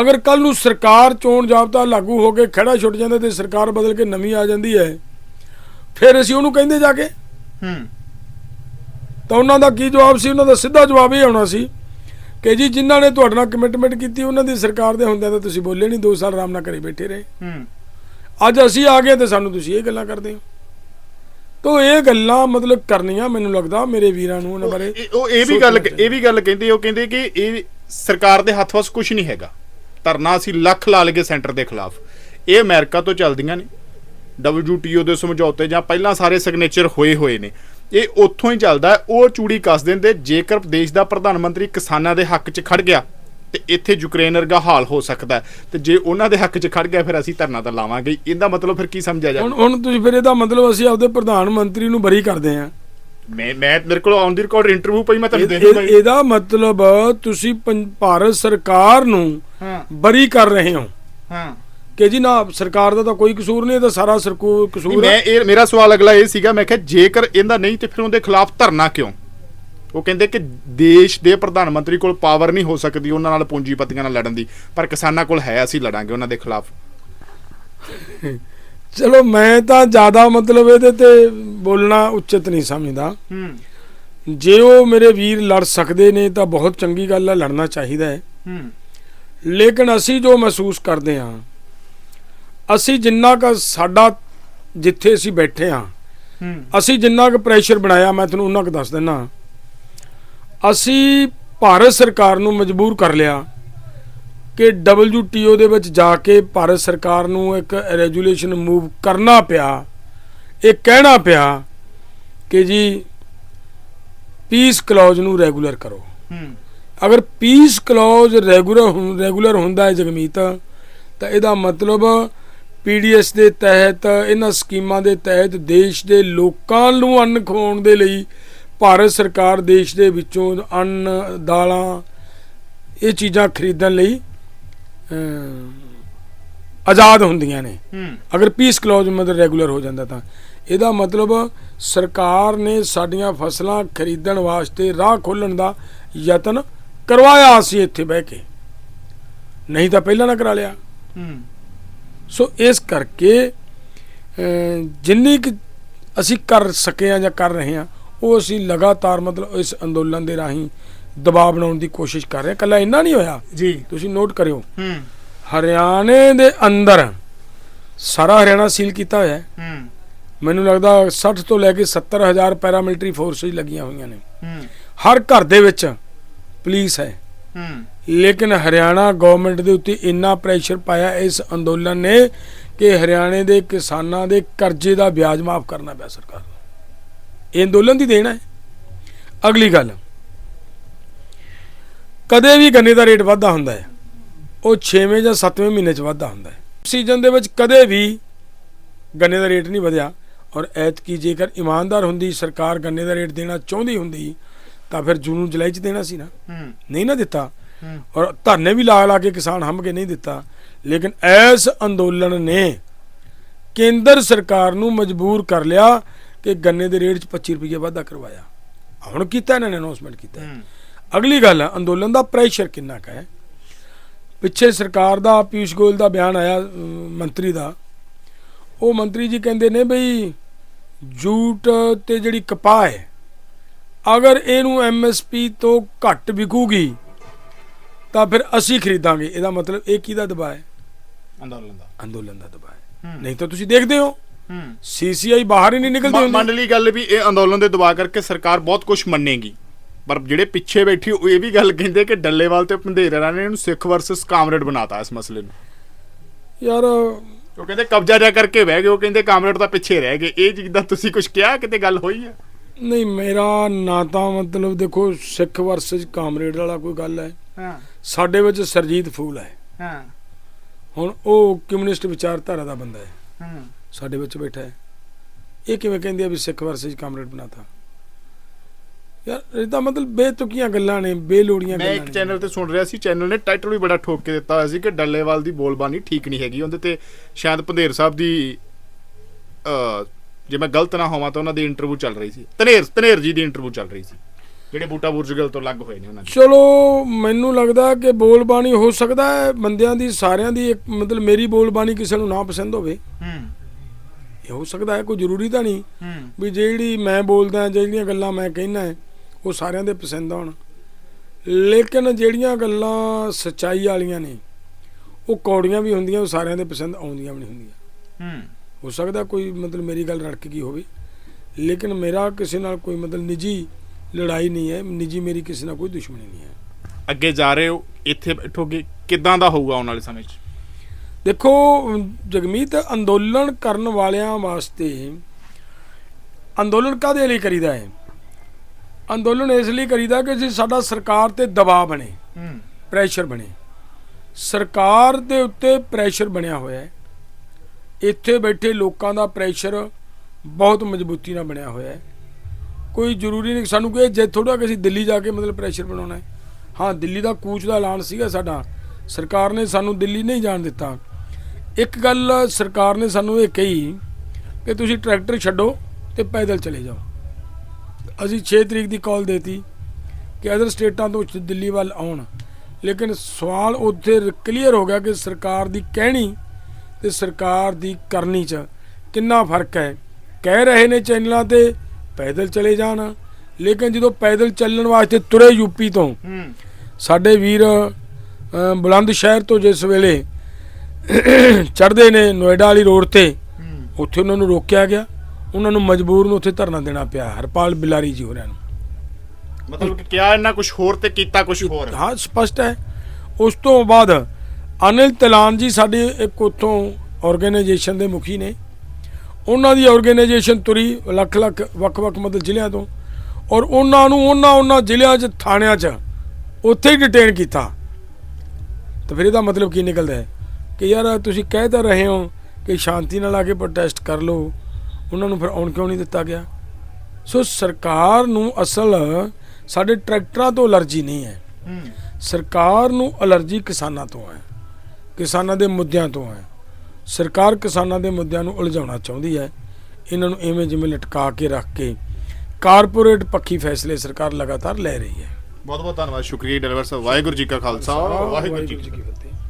ਅਗਰ ਕੱਲ ਨੂੰ ਸਰਕਾਰ ਚੋਣ ਜਾਬਤਾ ਲਾਗੂ ਹੋ ਕੇ ਖੜਾ ਛੁੱਟ ਜਾਂਦਾ ਤੇ ਸਰਕਾਰ ਬਦਲ ਕੇ ਨਵੀਂ ਆ ਜਾਂਦੀ ਹੈ ਫਿਰ ਅਸੀਂ ਉਹਨੂੰ ਕਹਿੰਦੇ ਜਾ ਕੇ। ਹੂੰ। ਤਾਂ ਉਹਨਾਂ ਦਾ ਕੀ ਜਵਾਬ ਸੀ? ਉਹਨਾਂ ਦਾ ਸਿੱਧਾ ਜਵਾਬ ਇਹ ਆਉਣਾ ਸੀ ਕਿ ਜੀ ਜਿਨ੍ਹਾਂ ਨੇ ਤੁਹਾਡੇ ਨਾਲ ਕਮਿਟਮੈਂਟ ਕੀਤੀ ਉਹਨਾਂ ਦੀ ਸਰਕਾਰ ਦੇ ਹੁੰਦਿਆਂ ਤਾਂ ਤੁਸੀਂ ਬੋਲੇ ਨਹੀਂ 2 ਸਾਲ ਆਰਾਮ ਨਾਲ ਘਰੇ ਬੈਠੇ ਰਹੇ। ਹੂੰ। ਅੱਜ ਅਸੀਂ ਆ ਗਏ ਤੇ ਸਾਨੂੰ ਤੁਸੀਂ ਇਹ ਗੱਲਾਂ ਕਰਦੇ ਹੋ। ਤੋ ਇਹ ਗੱਲਾਂ ਮਤਲਬ ਕਰਨੀਆਂ ਮੈਨੂੰ ਲੱਗਦਾ ਮੇਰੇ ਵੀਰਾਂ ਨੂੰ ਉਹਨਾਂ ਬਾਰੇ ਉਹ ਇਹ ਵੀ ਗੱਲ ਇਹ ਵੀ ਗੱਲ ਕਹਿੰਦੇ ਉਹ ਕਹਿੰਦੇ ਕਿ ਇਹ ਸਰਕਾਰ ਦੇ ਹੱਥ ਵਸ ਕੁਝ ਨਹੀਂ ਹੈਗਾ। ਧਰਨਾ ਅਸੀਂ ਲੱਖ ਲਾ ਲਗੇ ਸੈਂਟਰ ਦੇ ਖਿਲਾਫ ਇਹ ਅਮਰੀਕਾ ਤੋਂ ਚੱਲਦੀਆਂ ਨੇ WTO ਦੇ ਸਮਝੌਤੇ ਜਾਂ ਪਹਿਲਾਂ ਸਾਰੇ ਸਿਗਨੇਚਰ ਹੋਏ ਹੋਏ ਨੇ ਇਹ ਉੱਥੋਂ ਹੀ ਚੱਲਦਾ। ਉਹ ਚੂੜੀ ਕੱਸ ਦਿੰਦੇ ਜੇਕਰ ਦੇਸ਼ ਦਾ ਪ੍ਰਧਾਨ ਮੰਤਰੀ ਕਿਸਾਨਾਂ ਦੇ ਹੱਕ 'ਚ ਖੜ ਗਿਆ ਤੇ ਇੱਥੇ ਯੂਕਰੇਨ ਵਰਗਾ ਹਾਲ ਹੋ ਸਕਦਾ। ਤੇ ਜੇ ਉਹਨਾਂ ਦੇ ਹੱਕ 'ਚ ਖੜ ਗਿਆ ਫਿਰ ਅਸੀਂ ਧਰਨਾ ਤਾਂ ਲਾਵਾਂਗੇ। ਇਹਦਾ ਮਤਲਬ ਫਿਰ ਕੀ ਸਮਝਿਆ ਹੁਣ ਜਾਵੇ ਹੁਣ ਤੁਸੀਂ ਫਿਰ ਇਹਦਾ ਮਤਲਬ ਅਸੀਂ ਆਪਦੇ ਪ੍ਰਧਾਨ ਮੰਤਰੀ ਨੂੰ ਬਰੀ ਕਰਦੇ ਹਾਂ ਮੈਂ ਮੈਂ ਮੇਰੇ ਕੋਲ ਔਨ ਦੀ ਰਿਕਾਰਡ ਇੰਟਰਵਿਊ ਪਈ ਮੈਂ ਤੁਹਾਨੂੰ ਦੇ ਦੂੰਗਾ ਇਹ- ਇਹਦਾ ਮਤਲਬ ਤੁਸੀਂ ਭਾਰਤ ਸਰਕਾਰ ਨੂੰ ਹਾਂ। ਬਰੀ ਕਰ ਰਹੇ ਹੋ। ਹਾਂ। ਕਿ ਜੀ ਨਾ ਸਰਕਾਰ ਦਾ ਤਾਂ ਕੋਈ ਕਸੂਰ ਨਹੀਂ ਇਹ ਤਾਂ ਸਾਰਾ ਸਰਕੂ ਕਸੂਰ ਮੈਂ ਇਹ ਮੇਰਾ ਸਵਾਲ ਅਗਲਾ ਇਹ ਸੀਗਾ ਮੈਂ ਕਿਹਾ ਜੇਕਰ ਇਹਦਾ ਨਹੀਂ ਤੇ ਫਿਰ ਉਹਦੇ ਖਿਲਾਫ ਧਰਨਾ ਕਿਉਂ? ਉਹ ਕਹਿੰਦੇ ਕਿ ਦੇਸ਼ ਦੇ ਪ੍ਰਧਾਨ ਮੰਤਰੀ ਕੋਲ ਪਾਵਰ ਨਹੀਂ ਹੋ ਸਕਦੀ ਉਹਨਾਂ ਨਾਲ ਪੂੰਜੀਪਤੀਆਂ ਨਾਲ ਲੜਨ ਦੀ ਪਰ ਕਿਸਾਨਾਂ ਕੋਲ ਹੈ ਅਸੀਂ ਲੜਾਂਗੇ ਉਹਨਾਂ ਦੇ ਖਿਲਾਫ। ਚਲੋ ਮੈਂ ਤਾਂ ਜ਼ਿਆਦਾ ਮਤਲਬ ਇਹਦੇ ਤੇ ਬੋਲਣਾ ਉਚਿਤ ਨਹੀਂ ਸਮਝਦਾ। ਹੂੰ। ਜੇ ਉਹ ਮੇਰੇ ਵੀਰ ਲੜ ਸਕਦੇ ਨੇ ਤਾਂ ਬਹੁਤ ਚੰਗੀ ਗੱਲ ਹੈ ਲੜਨਾ ਚਾਹੀਦਾ ਹੈ। ਹੂੰ। ਲੇਕਿਨ ਅਸੀਂ ਜੋ ਮਹਿਸੂਸ ਕਰਦੇ ਹਾਂ ਅਸੀਂ ਜਿੰਨਾ ਕੁ ਸਾਡਾ ਜਿੱਥੇ ਅਸੀਂ ਬੈਠੇ ਹਾਂ ਅਸੀਂ ਜਿੰਨਾ ਕੁ ਪ੍ਰੈਸ਼ਰ ਬਣਾਇਆ ਮੈਂ ਤੁਹਾਨੂੰ ਉਹਨਾਂ ਕੁ ਦੱਸ ਦਿੰਨਾ ਅਸੀਂ ਭਾਰਤ ਸਰਕਾਰ ਨੂੰ ਮਜਬੂਰ ਕਰ ਲਿਆ ਕਿ WTO ਦੇ ਵਿੱਚ ਜਾ ਕੇ ਭਾਰਤ ਸਰਕਾਰ ਨੂੰ ਇੱਕ ਰੈਜੂਲੇਸ਼ਨ ਮੂਵ ਕਰਨਾ ਪਿਆ ਇਹ ਕਹਿਣਾ ਪਿਆ ਕਿ ਜੀ ਪੀਸ ਕਲੌਜ਼ ਨੂੰ ਰੈਗੂਲਰ ਕਰੋ। ਹੂੰ। ਅਗਰ ਪੀਸ ਕਲੌਜ਼ ਰੈਗੂਲਰ ਰੈਗੂਲਰ ਹੁੰਦਾ ਹੈ ਜਗਮੀਤ ਤਾਂ ਇਹਦਾ ਮਤਲਬ ਪੀਡੀਐਸ ਦੇ ਤਹਿਤ ਇਹਨਾਂ ਸਕੀਮਾਂ ਦੇ ਤਹਿਤ ਦੇਸ਼ ਦੇ ਲੋਕਾਂ ਨੂੰ ਅੰਨ ਖਵਾਉਣ ਦੇ ਲਈ ਭਾਰਤ ਸਰਕਾਰ ਦੇਸ਼ ਦੇ ਵਿੱਚੋਂ ਅੰਨ ਦਾਲਾਂ ਇਹ ਚੀਜ਼ਾਂ ਖਰੀਦਣ ਲਈ ਆਜ਼ਾਦ ਹੁੰਦੀਆਂ ਨੇ। ਅਗਰ ਪੀਸ ਕਲੌਜ਼ ਮਤਲਬ ਰੈਗੂਲਰ ਹੋ ਜਾਂਦਾ ਤਾਂ। ਇਹਦਾ ਮਤਲਬ ਸਰਕਾਰ ਨੇ ਸਾਡੀਆਂ ਫਸਲਾਂ ਖਰੀਦਣ ਵਾਸਤੇ ਰਾਹ ਖੋਲਣ ਦਾ ਯਤਨ ਕਰਵਾਇਆ ਸੀ ਇੱਥੇ ਬਹਿ ਕੇ। ਨਹੀਂ ਤਾਂ ਪਹਿਲਾਂ ਨਾ ਕਰਾ ਲਿਆ। ਹੂੰ। ਸੋ ਇਸ ਕਰਕੇ ਜਿੰਨੀ ਕੁ ਅਸੀਂ ਕਰ ਸਕੇ ਆ ਜਾਂ ਕਰ ਰਹੇ ਹਾਂ ਉਹ ਅਸੀਂ ਲਗਾਤਾਰ ਮਤਲਬ ਇਸ ਅੰਦੋਲਨ ਦੇ ਰਾਹੀਂ ਦਬਾਅ ਬਣਾਉਣ ਦੀ ਕੋਸ਼ਿਸ਼ ਕਰ ਰਹੇ ਹਾਂ ਕੱਲਾ ਇੰਨਾ ਨਹੀਂ ਹੋਇਆ। ਜੀ। ਤੁਸੀਂ ਨੋਟ ਕਰਿਓ। ਹੂੰ। ਹਰਿਆਣੇ ਦੇ ਅੰਦਰ ਸਾਰਾ ਹਰਿਆਣਾ ਸੀਲ ਕੀਤਾ ਹੋਇਆ ਹੈ। ਹੂੰ। ਮੈਨੂੰ ਲੱਗਦਾ 60 ਤੋਂ ਲੈ ਕੇ 70 ਹਜ਼ਾਰ ਪੈਰਾਮਿਲਟਰੀ ਫੋਰਸਿਸ ਲੱਗੀਆਂ ਹੋਈਆਂ ਨੇ। ਹੂੰ। ਹਰ ਘਰ ਦੇ ਵਿੱਚ ਪੁਲਿਸ ਹੈ। ਹੂੰ। ਲੇਕਿਨ ਹਰਿਆਣਾ ਗਵਰਨਮੈਂਟ ਦੇ ਉੱਤੇ ਇੰਨਾ ਪ੍ਰੈਸ਼ਰ ਪਾਇਆ ਇਸ ਅੰਦੋਲਨ ਨੇ ਕਿ ਹਰਿਆਣੇ ਦੇ ਕਿਸਾਨਾਂ ਦੇ ਕਰਜ਼ੇ ਦਾ ਵਿਆਜ ਮਾਫ ਕਰਨਾ ਪਿਆ ਸਰਕਾਰ ਨੂੰ। ਇਹ ਅੰਦੋਲਨ ਦੀ ਦੇਣ ਹੈ। ਅਗਲੀ ਗੱਲ। ਕਦੇ ਵੀ ਗੰਨੇ ਦਾ ਰੇਟ ਵਾਧਾ ਹੁੰਦਾ ਹੈ। ਉਹ 6ਵੇਂ ਜਾਂ 7ਵੇਂ ਮਹੀਨੇ 'ਚ ਵਾਧਾ ਹੁੰਦਾ ਹੈ। ਸੀਜ਼ਨ ਦੇ ਵਿੱਚ ਕਦੇ ਵੀ ਗੰਨੇ ਦਾ ਰੇਟ ਨਹੀਂ ਵਧਿਆ। ਔਰ ਐਤਕੀ ਜੇਕਰ ਇਮਾਨਦਾਰ ਹੁੰਦੀ ਸਰਕਾਰ ਗੰਨੇ ਦਾ ਰੇਟ ਦੇਣਾ ਚਾਹੁੰਦੀ ਹੁੰਦੀ ਤਾਂ ਫਿਰ ਜੂਨ ਜੁਲਾਈ 'ਚ ਦੇਣਾ ਸੀ ਨਾ। ਹੂੰ। ਨਹੀਂ ਨਾ ਦਿੱਤਾ। ਔਰ ਧਰਨੇ ਵੀ ਲਾ ਲਾ ਕੇ ਕਿਸਾਨ ਹੰਮ ਕੇ ਨਹੀਂ ਦਿੱਤਾ। ਲੇਕਿਨ ਇਸ ਅੰਦੋਲਨ ਨੇ ਕੇਂਦਰ ਸਰਕਾਰ ਨੂੰ ਮਜਬੂਰ ਕਰ ਲਿਆ ਕਿ ਗੰਨੇ ਦੇ ਰੇਟ 'ਚ 25 ਰੁਪਏ ਵਾਧਾ ਕਰਵਾਇਆ। ਹੁਣ ਕੀਤਾ ਇਹਨਾਂ ਨੇ ਅਨਾਉਂਸਮੈਂਟ ਕੀਤਾ। ਅਗਲੀ ਗੱਲ ਹੈ ਅੰਦੋਲਨ ਦਾ ਪ੍ਰੈਸ਼ਰ ਕਿੰਨਾ ਕੁ ਹੈ? ਪਿੱਛੇ ਸਰਕਾਰ ਦਾ ਪੀਊਸ਼ ਗੋਇਲ ਦਾ ਬਿਆਨ ਆਇਆ ਮੰਤਰੀ ਦਾ। ਉਹ ਮੰਤਰੀ ਜੀ ਕਹਿੰਦੇ ਨੇ ਬਈ ਜੂਟ ਤੇ ਜਿਹੜੀ ਕਪਾਹ ਹੈ ਅਗਰ ਇਹਨੂੰ ਐਮਐਸਪੀ ਤੋਂ ਘੱਟ ਵਿਕੂਗੀ ਤਾਂ ਫਿਰ ਅਸੀਂ ਖਰੀਦਾਂਗੇ। ਇਹਦਾ ਮਤਲਬ ਇਹ ਕਿਹਦਾ ਦਬਾਅ ਹੈ? ਅੰਦੋਲਨ ਦਾ। ਅੰਦੋਲਨ ਦਾ ਦਬਾਅ ਹੈ। ਨਹੀਂ ਤਾਂ ਤੁਸੀਂ ਦੇਖਦੇ ਹੋ। ਸੀਸੀਆਈ ਬਾਹਰ ਹੀ ਨਹੀਂ ਨਿਕਲਦੀ ਹੁੰਦੀ। ਮੰਨ ਲਈ ਗੱਲ ਵੀ ਇਹ ਅੰਦੋਲਨ ਦੇ ਦਬਾਅ ਕਰਕੇ ਸਰਕਾਰ ਬਹੁਤ ਕੁਝ ਮੰਨੇਗੀ। ਪਰ ਜਿਹੜੇ ਪਿੱਛੇ ਬੈਠੀ ਉਹ ਇਹ ਵੀ ਗੱਲ ਕਹਿੰਦੇ ਕਿ ਡੱਲੇਵਾਲ ਤੇ ਪੰਧੇਰਾ ਨੇ ਇਹਨੂੰ ਸਿੱਖ ਵਰਸਸ ਕਾਮਰੇਡ ਬਣਾਤਾ ਇਸ ਮਸਲੇ ਨੂੰ। ਯਾਰ ਉਹ ਕਹਿੰਦੇ ਕਬਜ਼ਾ ਜਾ ਕਰਕੇ ਬਹਿ ਗਏ ਉਹ ਕਹਿੰਦੇ ਕਾਮਰੇਡ ਤਾਂ ਪਿੱਛੇ ਰਹਿ ਗਏ। ਇਹ ਚੀਜ਼ ਦਾ ਤੁਸੀਂ ਕੁਝ ਕਿਹਾ ਕਿਤੇ ਗੱਲ ਹੋਈ ਹੈ ਨਹੀਂ ਮੇਰਾ ਨਾ ਤਾਂ ਮਤਲਬ ਦੇਖੋ ਸਿੱਖ ਵਰਸਸ ਕਾਮਰੇਡ ਵਾਲਾ ਕੋਈ ਗੱਲ ਹੈ। ਹਾਂ। ਸਾਡੇ ਵਿੱਚ ਸਰਜੀਤ ਫੂਲ ਹੈ। ਹਾਂ। ਹੁਣ ਉਹ ਕਮਿਊਨਿਸਟ ਵਿਚਾਰਧਾਰਾ ਦਾ ਬੰਦਾ ਹੈ। ਹਾਂ। ਸਾਡੇ ਵਿੱਚ ਬੈਠਾ ਹੈ। ਇਹ ਕਿਵੇਂ ਕਹਿੰਦੇ ਆ ਵੀ ਸਿੱਖ ਵਰਸਸ ਕਾਮਰੇਡ ਬਣਾਤਾ ਯਾਰ ਇਹ ਤਾਂ ਮਤਲਬ ਬੇਤੁਕੀਆਂ ਗੱਲਾਂ ਨੇ ਬੇਲੋੜੀਆਂ ਮੈਂ ਗੱਲਾਂ ਇੱਕ ਨੇ। ਚੈਨਲ ਤੇ ਸੁਣ ਰਿਹਾ ਸੀ ਚੈਨਲ ਨੇ ਟਾਈਟਲ ਵੀ ਬੜਾ ਠੋਕ ਕੇ ਦਿੱਤਾ ਹੋਇਆ ਸੀ ਕਿ ਡੱਲੇਵਾਲ ਦੀ ਬੋਲਬਾਣੀ ਠੀਕ ਨਹੀਂ ਹੈਗੀ। ਉਹਦੇ ਤੇ ਸ਼ਾਇਦ ਪੰਧੇਰ ਸਾਹਿਬ ਦੀ ਅ ਜੇ ਮੈਂ ਗਲਤ ਨਾ ਹੋਵਾਂ ਤਾਂ ਉਹਨਾਂ ਦੀ ਇੰਟਰਵਿਊ ਚੱਲ ਰਹੀ ਸੀ। ਧਨੇਰ ਧਨੇਰ ਜੀ ਦੀ ਇੰਟਰਵਿਊ ਚੱਲ ਰਹੀ ਸੀ। ਜਿਹੜੇ ਬੂਟਾ ਬੁਰਜਗਲ ਤੋਂ ਅਲੱਗ ਹੋਏ ਨੇ ਉਹਨਾਂ ਦੇ। ਚਲੋ ਮੈਨੂੰ ਲੱਗਦਾ ਕਿ ਬੋਲਬਾਣੀ ਹੋ ਸਕਦਾ ਹੈ ਬੰਦਿਆਂ ਦੀ ਸਾਰਿਆਂ ਦੀ ਇੱਕ ਮਤਲਬ ਮੇਰੀ ਬੋਲਬਾਣੀ ਕਿਸੇ ਨੂੰ ਨਾ ਪਸੰਦ ਹੋਵੇ। ਹੂੰ। ਇਹ ਹੋ ਸਕਦਾ ਹੈ ਕੋਈ ਜ਼ਰੂਰੀ ਤਾਂ ਨਹੀਂ ਹੂੰ। ਵੀ ਜਿਹੜੀ ਮੈਂ ਬੋਲਦਾ ਜਿਹੜੀਆਂ ਗੱਲਾਂ ਮੈਂ ਕਹਿਣਾ ਹੈ ਉਹ ਸਾਰਿਆਂ ਦੇ ਪਸੰਦ ਆਉਣ। ਲੇਕਿਨ ਜਿਹੜੀਆਂ ਗੱਲਾਂ ਸੱਚਾਈ ਵਾਲੀਆਂ ਨੇ ਉਹ ਕੌੜੀਆਂ ਵੀ ਹੁੰਦੀਆਂ ਉਹ ਸਾਰਿਆਂ ਦੇ ਪਸੰਦ ਆਉਂਦੀਆਂ ਵੀ ਨਹੀਂ ਹੁੰਦੀਆਂ। ਹੂੰ। ਹੋ ਸਕਦਾ ਕੋਈ ਮਤਲਬ ਮੇਰੀ ਗੱਲ ਰੜਕ ਗਈ ਹੋਵੇ। ਲੇਕਿਨ ਮੇਰਾ ਕਿਸੇ ਨਾਲ ਕੋਈ ਮਤਲਬ ਨਿੱਜੀ ਲੜਾਈ ਨਹੀਂ ਹੈ ਨਿੱਜੀ ਮੇਰੀ ਕਿਸੇ ਨਾਲ ਕੋਈ ਦੁਸ਼ਮਣੀ ਨਹੀਂ ਹੈ। ਅੱਗੇ ਜਾ ਰਹੇ ਹੋ ਇੱਥੇ ਬੈਠੋਗੇ ਕਿੱਦਾਂ ਦਾ ਹੋਊਗਾ ਆਉਣ ਵਾਲੇ ਸਮੇਂ 'ਚ? ਦੇਖੋ ਜਗਮੀਤ ਅੰਦੋਲਨ ਕਰਨ ਵਾਲਿਆਂ ਵਾਸਤੇ ਅੰਦੋਲਨ ਕਾਦੇ ਲਈ ਕਰੀਦਾ ਹੈ? ਅੰਦੋਲਨ ਇਸ ਲਈ ਕਰੀਦਾ ਕਿ ਜੀ ਸਾਡਾ ਸਰਕਾਰ ਤੇ ਦਬਾਅ ਬਣੇ ਹੂੰ। ਪ੍ਰੈਸ਼ਰ ਬਣੇ। ਸਰਕਾਰ ਦੇ ਉੱਤੇ ਪ੍ਰੈਸ਼ਰ ਬਣਿਆ ਹੋਇਆ ਹੈ। ਇੱਥੇ ਬੈਠੇ ਲੋਕਾਂ ਦਾ ਪ੍ਰੈਸ਼ਰ ਬਹੁਤ ਮਜ਼ਬੂਤੀ ਨਾਲ ਬਣਿਆ ਹੋਇਆ ਹੈ। ਕੋਈ ਜ਼ਰੂਰੀ ਨਹੀਂ ਸਾਨੂੰ ਕਿ ਜੇ ਥੋੜਾ ਕਿ ਅਸੀਂ ਦਿੱਲੀ ਜਾ ਕੇ ਮਤਲਬ ਪ੍ਰੈਸ਼ਰ ਬਣਾਉਣਾ ਹੈ। ਹਾਂ, ਦਿੱਲੀ ਦਾ ਕੂਚ ਦਾ ਐਲਾਨ ਸੀਗਾ ਸਾਡਾ। ਸਰਕਾਰ ਨੇ ਸਾਨੂੰ ਦਿੱਲੀ ਨਹੀਂ ਜਾਣ ਦਿੱਤਾ। ਇੱਕ ਗੱਲ ਸਰਕਾਰ ਨੇ ਸਾਨੂੰ ਇਹ ਕਹੀ ਕਿ ਤੁਸੀਂ ਟਰੈਕਟਰ ਛੱਡੋ ਤੇ ਪੈਦਲ ਚਲੇ ਜਾਓ। ਅਸੀਂ 6 ਤਰੀਕ ਦੀ ਕਾਲ ਦੇਤੀ ਕਿ ਅਦਰ ਸਟੇਟਾਂ ਤੋਂ ਦਿੱਲੀ ਵੱਲ ਆਉਣ। ਲੇਕਿਨ ਸਵਾਲ ਉੱਥੇ ਕਲੀਅਰ ਹੋ ਗਿਆ ਕਿ ਸਰਕਾਰ ਦੀ ਕਹਿਣੀ ਤੇ ਸਰਕਾਰ ਦੀ ਕਰਨੀ ਚ ਕਿੰਨਾ ਫ਼ਰਕ ਹੈ? ਕਹਿ ਰਹੇ ਨੇ ਚੈਨਲਾਂ ਤੇ ਪੈਦਲ ਚਲੇ ਜਾਣ। ਲੇਕਿਨ ਜਦੋਂ ਪੈਦਲ ਚੱਲਣ ਵਾਸਤੇ ਤੁਰੇ ਯੂਪੀ ਤੋਂ ਸਾਡੇ ਵੀਰ ਬੁਲੰਦ ਸ਼ਹਿਰ ਤੋਂ ਜਿਸ ਵੇਲੇ ਚੜ੍ਹਦੇ ਨੇ ਨੋਇਡਾ ਵਾਲੀ ਰੋਡ ਤੇ ਉੱਥੇ ਉਹਨਾਂ ਨੂੰ ਰੋਕਿਆ ਗਿਆ। ਉਹਨਾਂ ਨੂੰ ਮਜਬੂਰ ਨੂੰ ਉੱਥੇ ਧਰਨਾ ਦੇਣਾ ਪਿਆ। ਹਰਪਾਲ ਬਿਲਾਰੀ ਜੀ ਹੋਰਾਂ ਨੂੰ। ਮਤਲਬ ਕਿ ਕਿਹਾ ਇਹਨਾਂ ਕੁਝ ਹੋਰ ਤੇ ਕੀਤਾ ਕੁਝ ਹੋਰ। ਹਾਂ ਸਪਸ਼ਟ ਹੈ। ਉਸ ਤੋਂ ਬਾਅਦ ਅਨਿਲ ਤਲਾਨ ਜੀ ਸਾਡੇ ਇੱਕ ਉਥੋਂ ਆਰਗੇਨਾਈਜੇਸ਼ਨ ਦੇ ਮੁਖੀ ਨੇ। ਉਹਨਾਂ ਦੀ ਆਰਗੇਨਾਈਜੇਸ਼ਨ ਤੁਰੀ ਲੱਖ ਲੱਖ ਵੱਖ-ਵੱਖ ਮਤਲਬ ਜ਼ਿਲ੍ਹਿਆਂ ਤੋਂ। ਔਰ ਉਹਨਾਂ ਨੂੰ ਉਹਨਾਂ ਉਹਨਾਂ ਜ਼ਿਲ੍ਹਿਆਂ 'ਚ ਥਾਣਿਆਂ 'ਚ ਉੱਥੇ ਹੀ ਡਿਟੇਨ ਕੀਤਾ। ਤਾਂ ਫਿਰ ਇਹਦਾ ਮਤਲਬ ਕੀ ਨਿਕਲਦਾ ਹੈ? ਕਿ ਯਾਰ ਤੁਸੀਂ ਕਹਿ ਤਾਂ ਰਹੇ ਹੋ ਕਿ ਸ਼ਾਂਤੀ ਨਾਲ ਆ ਕੇ ਪ੍ਰੋਟੈਸਟ ਕਰ ਲਓ। ਉਹਨਾਂ ਨੂੰ ਫਿਰ ਆਉਣ ਕਿਉਂ ਨਹੀਂ ਦਿੱਤਾ ਗਿਆ? ਸੋ ਸਰਕਾਰ ਨੂੰ ਅਸਲ ਸਾਡੇ ਟਰੈਕਟਰਾਂ ਤੋਂ ਅਲਰਜੀ ਨਹੀਂ ਹੈ। ਹੂੰ। ਸਰਕਾਰ ਨੂੰ ਅਲਰਜੀ ਕਿਸਾਨਾਂ ਤੋਂ ਹੈ। ਕਿਸਾਨਾਂ ਦੇ ਮੁੱਦਿਆਂ ਤੋਂ ਹੈ। ਸਰਕਾਰ ਕਿਸਾਨਾਂ ਦੇ ਮੁੱਦਿਆਂ ਨੂੰ ਉਲਝਾਉਣਾ ਚਾਹੁੰਦੀ ਹੈ। ਇਹਨਾਂ ਨੂੰ ਐਵੇਂ ਜਿਵੇਂ ਲਟਕਾ ਕੇ ਰੱਖ ਕੇ ਕਾਰਪੋਰੇਟ ਪੱਖੀ ਫੈਸਲੇ ਸਰਕਾਰ ਲਗਾਤਾਰ ਲੈ ਰਹੀ ਹੈ। ਬਹੁਤ ਬਹੁਤ ਧੰਨਵਾਦ। ਸ਼ੁਕਰੀਆ ਡਰਾਈਵਰ ਸਾਹਿਬ। ਵਾਹਿਗੁਰੂ ਜੀ ਕਾ ਖਾਲਸਾ। ਵਾਹਿਗੁਰੂ ਜੀ ਕੀ ਫਤਿਹ ਕੀ ਫਤਿਹ।